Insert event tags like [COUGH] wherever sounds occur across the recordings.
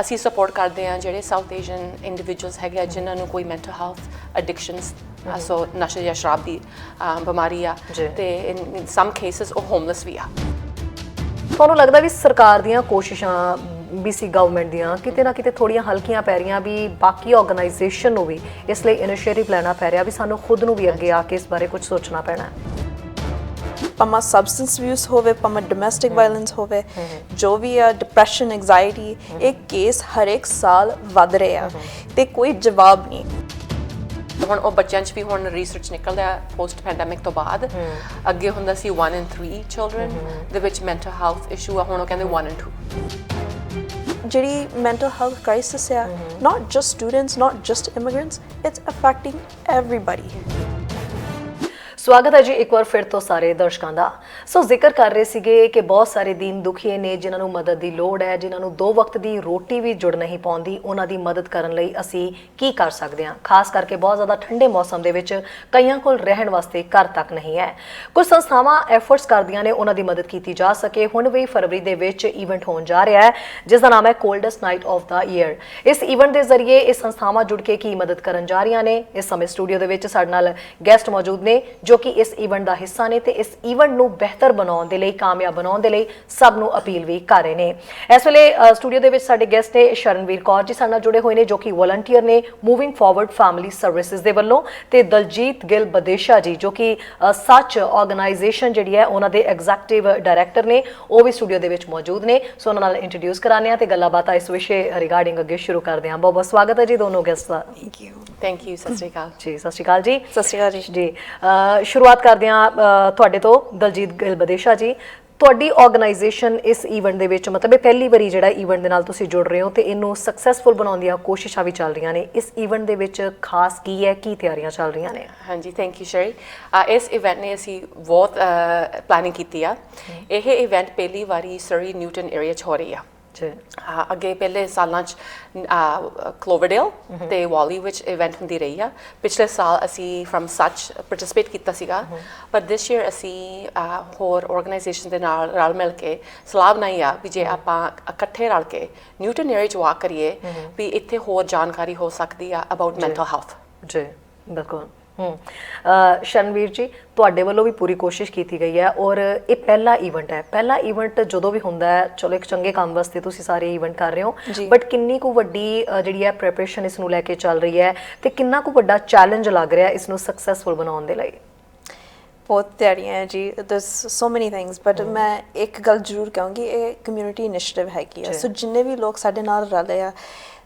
ਅਸੀਂ ਸਪੋਰਟ ਕਰਦੇ ਹਾਂ ਜਿਹੜੇ ਸਾਊਥ ਏਸ਼ੀਅਨ ਇੰਡੀਵਿਜੂਅਲਸ ਹੈਗੇ ਆ ਜਿਨ੍ਹਾਂ ਨੂੰ ਕੋਈ ਮੈਂਟਲ ਹੈਲਥ ਐਡਿਕਸ਼ਨਸ ਸੋ ਨਸ਼ੇ ਜਾਂ ਸ਼ਰਾਬ ਦੀ ਬਿਮਾਰੀ ਆ। ਤੇ ਇਨ ਸਮ ਕੇਸਸ ਉਹ ਹੋਮਲੈਸ ਵੀ ਆ। ਤੁਹਾਨੂੰ ਲੱਗਦਾ ਵੀ ਸਰਕਾਰ ਦੀਆਂ ਕੋਸ਼ਿਸ਼ਾਂ ਬੀਸੀ ਗਵਰਨਮੈਂਟ ਦੀਆਂ ਕਿਤੇ ਨਾ ਕਿਤੇ ਥੋੜੀਆਂ ਹਲਕੀਆਂ ਪੈ ਰਹੀਆਂ ਵੀ ਬਾਕੀ ਆਰਗੇਨਾਈਜੇਸ਼ਨ ਨੂੰ ਵੀ ਇਸ ਲਈ ਇਨੀਸ਼ੀਏਟਿਵ ਲੈਣਾ ਪੈ ਰਿਹਾ ਵੀ ਸਾਨੂੰ ਖੁਦ ਨੂੰ ਵੀ ਅੱਗੇ ਆ ਕੇ ਇਸ ਬਾਰੇ ਕੁਝ ਸੋਚਣਾ ਪੈਣਾ ਹੈ। ਭਾਵੇਂ ਸਬਸਟੈਂਸ ਅਬਿਊਜ਼ ਹੋਵੇ ਭਾਵੇਂ ਡੋਮੈਸਟਿਕ ਵਾਇਲੈਂਸ ਹੋਵੇ ਜੋ ਵੀ ਆ ਡਿਪਰੈਸ਼ਨ ਐਂਜ਼ਾਇਟੀ ਇਹ ਕੇਸ ਹਰ ਇੱਕ ਸਾਲ ਵੱਧ ਰਹੇ ਆ। ਤੇ ਕੋਈ ਜਵਾਬ ਨਹੀਂ। ਹੁਣ ਉਹ ਬੱਚਿਆਂ 'ਚ ਵੀ ਹੁਣ ਰਿਸਰਚ ਨਿਕਲਦਾ ਪੋਸਟ ਪੈਂਡੈਮਿਕ ਤੋਂ ਬਾਅਦ। ਅੱਗੇ ਹੁੰਦਾ ਸੀ 1 in 3 ਚਿਲਡਰਨ ਦੇ ਵਿੱਚ ਮੈਂਟਲ ਹੈਲਥ ਇਸ਼ੂ ਆ ਹੁਣ ਉਹ ਕਹਿੰਦੇ 1 in 2 ਜਿਹੜੀ ਮੈਂਟਲ ਹੈਲਥ ਕ੍ਰਾਈਸਿਸ ਆ not just students not just immigrants it's affecting everybody ਸਵਾਗਤ ਹੈ ਜੀ ਇੱਕ ਵਾਰ ਫਿਰ ਤੋਂ ਸਾਰੇ ਦਰਸ਼ਕਾਂ ਦਾ। ਸੋ ਜ਼ਿਕਰ ਕਰ ਰਹੇ ਸੀਗੇ ਕਿ ਬਹੁਤ ਸਾਰੇ ਦੀਨ ਦੁਖੀ ਨੇ ਜਿਨ੍ਹਾਂ ਨੂੰ ਮਦਦ ਦੀ ਲੋੜ ਹੈ, ਜਿਨ੍ਹਾਂ ਨੂੰ ਦੋ ਵਕਤ ਦੀ ਰੋਟੀ ਵੀ ਜੁੜ ਨਹੀਂ ਪਾਉਂਦੀ, ਉਹਨਾਂ ਦੀ ਮਦਦ ਕਰਨ ਲਈ ਅਸੀਂ ਕੀ ਕਰ ਸਕਦੇ ਹਾਂ? ਖਾਸ ਕਰਕੇ ਬਹੁਤ ਜ਼ਿਆਦਾ ਠੰਡੇ ਮੌਸਮ ਦੇ ਵਿੱਚ ਕਈਆਂ ਕੋਲ ਰਹਿਣ ਵਾਸਤੇ ਘਰ ਤੱਕ ਨਹੀਂ ਹੈ। ਕੁਝ ਸੰਸਥਾਵਾਂ ਐਫਰਟਸ ਕਰਦੀਆਂ ਨੇ, ਉਹਨਾਂ ਦੀ ਮਦਦ ਕੀਤੀ ਜਾ ਸਕੇ। ਹੁਣ ਵੀ ਫਰਵਰੀ ਦੇ ਵਿੱਚ ਇਵੈਂਟ ਹੋਣ ਜਾ ਰਿਹਾ ਹੈ ਜਿਸ ਦਾ ਨਾਮ ਹੈ coldest night of the year ਇਸ ਇਵੈਂਟ ਦੇ ਜ਼ਰੀਏ ਇਹ ਸੰਸਥਾਵਾਂ ਜੁੜ ਕੇ ਕੀ ਮਦਦ ਕਰਨ ਜਾ ਰਹੀਆਂ ਨੇ? ਇਸ ਸਮੇਂ ਸਟੂਡੀਓ ਦੇ ਵਿੱਚ ਸਾਡੇ ਨਾਲ ਗੈਸਟ ਮੌਜੂਦ ਨੇ ਜੋ ਕਿ ਇਸ ਇਵੈਂਟ ਦਾ ਹਿੱਸਾ ਨੇ ਤੇ ਇਸ ਇਵੈਂਟ ਨੂੰ ਬਿਹਤਰ ਬਣਾਉਣ ਦੇ ਲਈ ਕਾਮਯਾਬ ਬਣਾਉਣ ਦੇ ਲਈ ਸਭ ਨੂੰ ਅਪੀਲ ਵੀ ਕਰ ਰਹੇ ਨੇ। ਇਸ ਵੇਲੇ ਸਟੂਡੀਓ ਦੇ ਵਿੱਚ ਸਾਡੇ ਗੈਸਟ ਨੇ ਸ਼ਰਨਵੀਰ ਕੌਰ ਜੀ ਸਾਡੇ ਨਾਲ ਜੁੜੇ ਹੋਏ ਨੇ ਜੋ ਕਿ ਵਲੰਟੀਅਰ ਨੇ ਮੂਵਿੰਗ ਫਾਰਵਰਡ ਫੈਮਿਲੀ ਸਰਵਿਸਿਜ਼ ਦੇ ਵੱਲੋਂ ਤੇ ਦਲਜੀਤ ਗਿੱਲ ਬਦੇਸ਼ਾ ਜੀ ਜੋ ਕਿ ਸੱਚ ਆਰਗੇਨਾਈਜੇਸ਼ਨ ਜਿਹੜੀ ਹੈ ਉਹਨਾਂ ਦੇ ਐਗਜ਼ੈਕਟਿਵ ਡਾਇਰੈਕਟਰ ਨੇ ਉਹ ਵੀ ਸਟੂਡੀਓ ਦੇ ਵਿੱਚ ਮੌਜੂਦ ਨੇ। ਸੋ ਉਹਨਾਂ ਨਾਲ ਇੰਟਰੋਡਿਊਸ ਕਰਾਉਂਦੇ ਹਾਂ ਤੇ ਗੱਲਾਂ ਬਾਤਾਂ ਇਸ ਵਿਸ਼ੇ ਰਿਗਾਰਡਿੰਗ ਅੱਗੇ ਸ਼ੁਰੂ ਕਰਦੇ ਹਾਂ। ਬਹੁਤ ਬਹੁਤ ਸਵਾਗਤ ਹੈ ਜੀ ਦੋਨੋਂ ਗੈਸਟ ਦਾ। ਥੈਂਕ ਯੂ ਥੈਂਕ ਯੂ ਸਤਿ ਸ਼੍ਰੀ ਅਕਾਲ। ਜੀ ਸਤਿ ਸ਼੍ਰੀ ਅਕਾਲ ਜੀ। ਸਤਿ ਸ਼੍ਰੀ ਅਕਾਲ ਜੀ। ਸ਼ੁਰੂਆਤ ਕਰਦੇ ਹਾਂ ਤੁਹਾਡੇ ਤੋਂ ਦਲਜੀਤ ਗਿੱਲ ਬਦੇਸ਼ਾ ਜੀ। ਤੁਹਾਡੀ ਆਰਗੇਨਾਈਜੇਸ਼ਨ ਇਸ ਇਵੈਂਟ ਦੇ ਵਿੱਚ ਮਤਲਬ ਇਹ ਪਹਿਲੀ ਵਾਰੀ ਜਿਹੜਾ ਇਵੈਂਟ ਦੇ ਨਾਲ ਤੁਸੀਂ ਜੁੜ ਰਹੇ ਹੋ ਤੇ ਇਹਨੂੰ ਸਕਸੈਸਫੁਲ ਬਣਾਉਣ ਦੀਆਂ ਕੋਸ਼ਿਸ਼ਾਂ ਵੀ ਚੱਲ ਰਹੀਆਂ ਨੇ। ਇਸ ਇਵੈਂਟ ਦੇ ਵਿੱਚ ਖਾਸ ਕੀ ਹੈ ਕੀ ਤਿਆਰੀਆਂ ਚੱਲ ਰਹੀਆਂ ਨੇ? ਹਾਂਜੀ ਥੈਂਕ ਯੂ ਸ਼ਰੀ ਇਸ ਇਵੈਂਟ ਨੇ ਅਸੀਂ ਬਹੁਤ ਪਲੈਨਿੰਗ ਕੀਤੀ ਆ। ਇਹ ਇਵੈਂਟ ਪਹਿਲੀ ਵਾਰੀ ਸਰੀ ਨਿਊਟਨ ਏਰੀਆ 'ਚ ਹੋ ਰਹੀ ਆ। ਜੀ ਅੱਗੇ ਪਹਿਲੇ ਸਾਲਾਂ ਚ ਕਲੋਵਰਡੇਲ ਤੇ ਵਾਲੀ ਵਿੱਚ ਇਵੈਂਟ ਹੁੰਦੀ ਰਹੀ ਆ। ਪਿਛਲੇ ਸਾਲ ਅਸੀਂ ਫਰਮ ਸੱਚ ਪਾਰਟਿਸਿਪੇਟ ਕੀਤਾ ਸੀਗਾ। ਪਰ ਦਿਸ ਈਅਰ ਅਸੀਂ ਹੋਰ ਆਰਗੇਨਾਈਜੇਸ਼ਨ ਦੇ ਨਾਲ ਰਲ ਮਿਲ ਕੇ ਸਲਾਹ ਬਣਾਈ ਆ ਵੀ ਜੇ ਆਪਾਂ ਇਕੱਠੇ ਰਲ ਕੇ ਨਿਊਟਨ ਏਰੀਆ ਚ ਵਾਕ ਕਰੀਏ ਵੀ ਇੱਥੇ ਹੋਰ ਜਾਣਕਾਰੀ ਹੋ ਸਕਦੀ ਆ ਅਬਾਊਟ ਮੈਂਟਲ ਹੈਲਥ ਜੀ ਬਿਲਕੁਲ। ਸ਼ਰਨਵੀਰ ਜੀ ਤੁਹਾਡੇ ਵੱਲੋਂ ਵੀ ਪੂਰੀ ਕੋਸ਼ਿਸ਼ ਕੀਤੀ ਗਈ ਹੈ ਔਰ ਇਹ ਪਹਿਲਾ ਇਵੈਂਟ ਹੈ। ਪਹਿਲਾ ਇਵੈਂਟ ਜਦੋਂ ਵੀ ਹੁੰਦਾ ਹੈ ਚਲੋ ਇੱਕ ਚੰਗੇ ਕੰਮ ਵਾਸਤੇ ਤੁਸੀਂ ਸਾਰੇ ਇਵੈਂਟ ਕਰ ਰਹੇ ਹੋ। ਬਟ ਕਿੰਨੀ ਕੁ ਵੱਡੀ ਜਿਹੜੀ ਹੈ ਪ੍ਰੈਪਰੇਸ਼ਨ ਇਸ ਨੂੰ ਲੈ ਕੇ ਚੱਲ ਰਹੀ ਹੈ ਤੇ ਕਿੰਨਾ ਕੁ ਵੱਡਾ ਚੈਲੰਜ ਲੱਗ ਰਿਹਾ ਇਸ ਨੂੰ ਸਕਸੈਸਫੁਲ ਬਣਾਉਣ ਦੇ ਲਈ? ਬਹੁਤ ਤਿਆਰੀਆਂ ਹੈ ਜੀ। There's so many things but ਮੈਂ ਇੱਕ ਗੱਲ ਜ਼ਰੂਰ ਕਹਾਂਗੀ ਇਹ ਕਮਿਊਨਿਟੀ ਇਨੀਸ਼ੀਏਟਿਵ ਹੈਗੀ ਆ। ਸੋ ਜਿੰਨੇ ਵੀ ਲੋਕ ਸਾਡੇ ਨਾਲ ਰਲੇ ਆ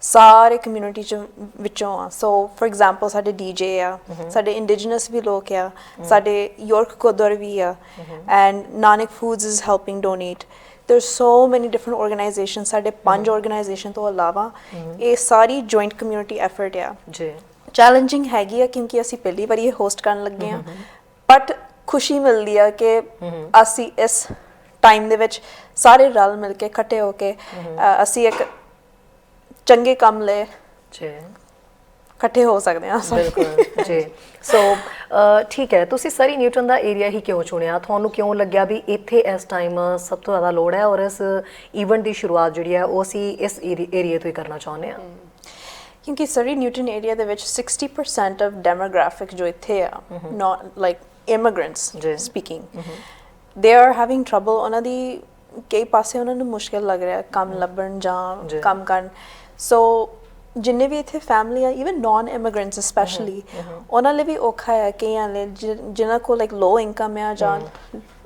ਸਾਰੇ ਕਮਿਊਨਿਟੀ ਚ ਵਿੱਚੋਂ ਆ। ਸੋ ਫੋਰ ਐਗਜ਼ਾਮਪਲ ਸਾਡੇ ਡੀਜੇ ਆ ਸਾਡੇ ਇੰਡੀਜੀਨਸ ਵੀ ਲੋਕ ਆ ਸਾਡੇ ਯਾਰਕ ਕੋਦਰ ਵੀ ਆ and Nanak foods is helping donate there's so many different organizations ਸਾਡੇ ਪੰਜ ਆਰਗੇਨਾਈਜੇਸ਼ਨ ਤੋਂ ਇਲਾਵਾ ਇਹ ਸਾਰੀ ਜੁਆਇੰਟ ਕਮਿਊਨਿਟੀ ਐਫਰਟ ਆ। ਜੀ। ਚੈਲੰਜਿੰਗ ਹੈਗੀ ਆ ਕਿਉਂਕਿ ਅਸੀਂ ਪਹਿਲੀ ਵਾਰੀ ਇਹ ਹੋਸਟ ਕਰਨ ਲੱਗੇ ਆ ਬਟ ਖੁਸ਼ੀ ਮਿਲਦੀ ਆ ਕਿ ਅਸੀਂ ਇਸ ਟਾਈਮ ਦੇ ਵਿੱਚ ਸਾਰੇ ਰਲ ਮਿਲ ਕੇ ਇਕੱਠੇ ਹੋ ਕੇ ਅਸੀਂ ਇੱਕ ਚੰਗੇ ਕੰਮ ਲਈ ਜੀ। ਇਕੱਠੇ ਹੋ ਸਕਦੇ ਹਾਂ ਬਿਲਕੁਲ ਜੀ। ਸੋ ਠੀਕ ਹੈ। ਤੁਸੀਂ ਸਰੀ ਨਿਊਟਨ ਦਾ ਏਰੀਆ ਹੀ ਕਿਉਂ ਚੁਣਿਆ? ਤੁਹਾਨੂੰ ਕਿਉਂ ਲੱਗਿਆ ਵੀ ਇੱਥੇ ਇਸ ਟਾਈਮ ਸਭ ਤੋਂ ਜ਼ਿਆਦਾ ਲੋੜ ਹੈ ਔਰ ਇਸ ਇਵੈਂਟ ਦੀ ਸ਼ੁਰੂਆਤ ਜਿਹੜੀ ਹੈ ਉਹ ਅਸੀਂ ਇਸ ਏਰੀਆ ਤੋਂ ਹੀ ਕਰਨਾ ਚਾਹੁੰਦੇ ਹਾਂ? ਕਿਉਂਕਿ ਸਰੀ ਨਿਊਟਨ ਏਰੀਆ ਦੇ ਵਿੱਚ 60% ਆਫ ਡੈਮੋਗ੍ਰਾਫਿਕ ਜੋ ਇੱਥੇ ਆ not like immigrants. Speaking they are having trouble ਉਹਨਾਂ ਦੀ ਕਈ ਪਾਸੇ ਉਹਨਾਂ ਨੂੰ ਮੁਸ਼ਕਿਲ ਲੱਗ ਰਿਹਾ ਕੰਮ ਲੱਭਣ। ਜਾਂ। ਕੰਮ ਕਰਨ। ਸੋ ਜਿੰਨੇ ਵੀ ਇੱਥੇ ਫੈਮਿਲੀ ਆ ਇਵਨ ਨਾਨ ਇਮੀਗ੍ਰੈਂਟਸ ਸਪੈਸ਼ਲੀ ਉਹਨਾਂ ਲਈ ਵੀ ਔਖਾ ਹੈ ਕਈਆਂ ਲਈ ਜਿਨ੍ਹਾਂ ਕੋਲ ਲਾਈਕ ਲੋ ਇਨਕਮ ਆ ਜਾਂ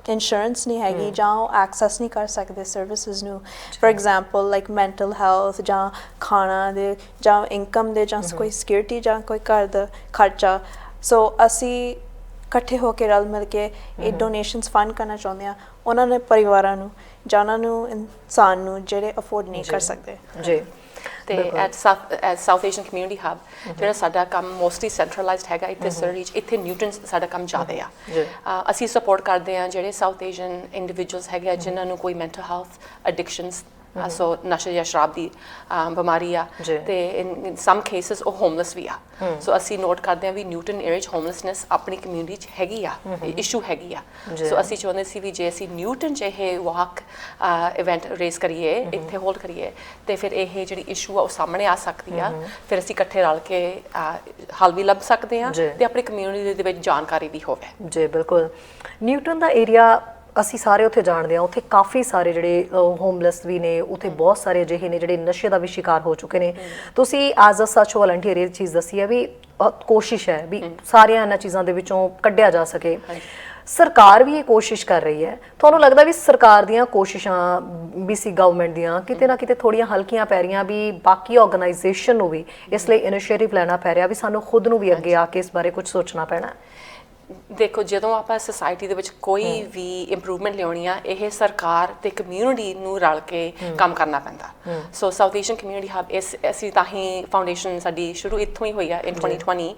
ਇੰਸ਼ੋਰੈਂਸ ਨਹੀਂ ਹੈਗੀ ਜਾਂ ਉਹ ਐਕਸੈਸ ਨਹੀਂ ਕਰ ਸਕਦੇ ਸਰਵਿਸਿਜ਼ ਨੂੰ। For example like mental health ਜਾਂ ਖਾਣਾ ਦੇ ਜਾਂ ਇਨਕਮ ਦੇ ਜਾਂ ਕੋਈ ਸਿਕਿਉਰਿਟੀ ਜਾਂ ਕੋਈ ਘਰ ਦਾ ਖਰਚਾ। ਸੋ ਅਸੀਂ ਇਕੱਠੇ ਹੋ ਕੇ ਰਲ ਮਿਲ ਕੇ ਇਹ ਡੋਨੇਸ਼ਨਸ ਫੰਡ ਕਰਨਾ ਚਾਹੁੰਦੇ ਆ ਉਹਨਾਂ ਨੇ ਪਰਿਵਾਰਾਂ ਨੂੰ ਜਾਂ ਉਹਨਾਂ ਨੂੰ ਇਨਸਾਨ ਨੂੰ ਜਿਹੜੇ ਅਫੋਰਡ ਨਹੀਂ ਕਰ ਸਕਦੇ। ਜੀ। ਤੇ। At south at south Asian community hub ਜਿਹੜਾ ਸਾਡਾ ਕੰਮ ਮੋਸਟਲੀ ਸੈਂਟਰਲਾਈਜ਼ਡ ਹੈਗਾ ਇੱਥੇ ਸਰੀ ਇੱਥੇ ਨਿਊਟਨ ਸਾਡਾ ਕੰਮ ਜ਼ਿਆਦਾ ਆ। ਅਸੀਂ ਸਪੋਰਟ ਕਰਦੇ ਹਾਂ ਜਿਹੜੇ ਸਾਊਥ ਏਸ਼ੀਅਨ ਇੰਡੀਵਿਜੂਅਲਸ ਹੈਗੇ ਆ ਜਿਨ੍ਹਾਂ ਨੂੰ ਕੋਈ ਮੈਂਟਲ ਹੈਲਥ ਐਡਿਕਸ਼ਨਸ ਸੋ ਨਸ਼ੇ ਜਾਂ ਸ਼ਰਾਬ ਦੀ ਬਿਮਾਰੀ ਆ। ਤੇ ਇਨ ਸਮ ਕੇਸਸ ਉਹ ਹੋਮਲੈਸ ਵੀ ਆ ਸੋ ਅਸੀਂ ਨੋਟ ਕਰਦੇ ਹਾਂ ਵੀ ਨਿਊਟਨ ਏਰੀਆ 'ਚ ਹੋਮਲੈਸਨੈਸ ਆਪਣੀ ਕਮਿਊਨਿਟੀ 'ਚ ਹੈਗੀ ਆ ਇਸ਼ੂ ਹੈਗੀ ਆ। ਸੋ ਅਸੀਂ ਚਾਹੁੰਦੇ ਸੀ ਵੀ ਜੇ ਅਸੀਂ ਨਿਊਟਨ 'ਚ ਇਹ ਵਾਕ ਇਵੈਂਟ ਰੇਸ ਕਰੀਏ ਇੱਥੇ ਹੋਲਡ ਕਰੀਏ ਤੇ ਫਿਰ ਇਹ ਜਿਹੜੀ ਇਸ਼ੂ ਆ ਉਹ ਸਾਹਮਣੇ ਆ ਸਕਦੀ ਆ। ਫਿਰ ਅਸੀਂ ਇਕੱਠੇ ਰਲ ਕੇ ਅ, ਹੱਲ ਵੀ ਲੱਭ ਸਕਦੇ ਆ। ਤੇ ਆਪਣੀ ਕਮਿਊਨਿਟੀ ਦੇ ਵਿੱਚ ਜਾਣਕਾਰੀ ਵੀ ਹੋਵੇ। ਜੀ ਬਿਲਕੁਲ। ਨਿਊਟਨ ਦਾ ਏਰੀਆ ਅਸੀਂ ਸਾਰੇ ਉੱਥੇ ਜਾਣਦੇ ਹਾਂ ਉੱਥੇ ਕਾਫੀ ਸਾਰੇ ਜਿਹੜੇ ਹੋਮਲੈਸ ਵੀ ਨੇ ਉੱਥੇ ਬਹੁਤ ਸਾਰੇ ਅਜਿਹੇ ਨੇ ਜਿਹੜੇ ਨਸ਼ੇ ਦਾ ਵੀ ਸ਼ਿਕਾਰ ਹੋ ਚੁੱਕੇ ਨੇ। ਤੁਸੀਂ ਐਜ਼ ਅ ਸੱਚ ਵਲੰਟੀਅਰ ਇਹ ਚੀਜ਼ ਦੱਸੀ ਹੈ ਵੀ ਕੋਸ਼ਿਸ਼ ਹੈ ਵੀ ਸਾਰੀਆਂ ਇਹਨਾਂ ਚੀਜ਼ਾਂ ਦੇ ਵਿੱਚੋਂ ਕੱਢਿਆ ਜਾ ਸਕੇ। ਸਰਕਾਰ ਵੀ ਇਹ ਕੋਸ਼ਿਸ਼ ਕਰ ਰਹੀ ਹੈ। ਤੁਹਾਨੂੰ ਲੱਗਦਾ ਵੀ ਸਰਕਾਰ ਦੀਆਂ ਕੋਸ਼ਿਸ਼ਾਂ ਬੀਸੀ ਗਵਰਨਮੈਂਟ ਦੀਆਂ ਕਿਤੇ ਨਾ ਕਿਤੇ ਥੋੜੀਆਂ ਹਲਕੀਆਂ ਪੈ ਰਹੀਆਂ ਵੀ ਬਾਕੀ ਆਰਗੇਨਾਈਜੇਸ਼ਨ ਨੂੰ ਵੀ ਇਸ ਲਈ ਇਨੀਸ਼ੀਏਟਿਵ ਲੈਣਾ ਪੈ ਰਿਹਾ ਵੀ ਸਾਨੂੰ ਖੁਦ ਨੂੰ ਵੀ ਅੱਗੇ ਆ ਕੇ ਇਸ ਬਾਰੇ ਕੁਝ ਸੋਚਣਾ ਪੈਣਾ। ਦੇਖੋ ਜਦੋਂ ਆਪਾਂ ਸੋਸਾਇਟੀ ਦੇ ਵਿੱਚ ਕੋਈ ਵੀ ਇੰਪਰੂਵਮੈਂਟ ਲਿਆਉਣੀ ਆ ਇਹ ਸਰਕਾਰ ਤੇ ਕਮਿਊਨਿਟੀ ਨੂੰ ਰਲ ਕੇ ਕੰਮ ਕਰਨਾ ਪੈਂਦਾ। So south Asian community hub ਇਸ ਅਸੀਂ ਤਾਂ ਹੀ ਫਾਊਂਡੇਸ਼ਨ ਸਾਡੀ ਸ਼ੁਰੂ ਇੱਥੋਂ ਹੀ ਹੋਈ ਆ ਇਨ 2020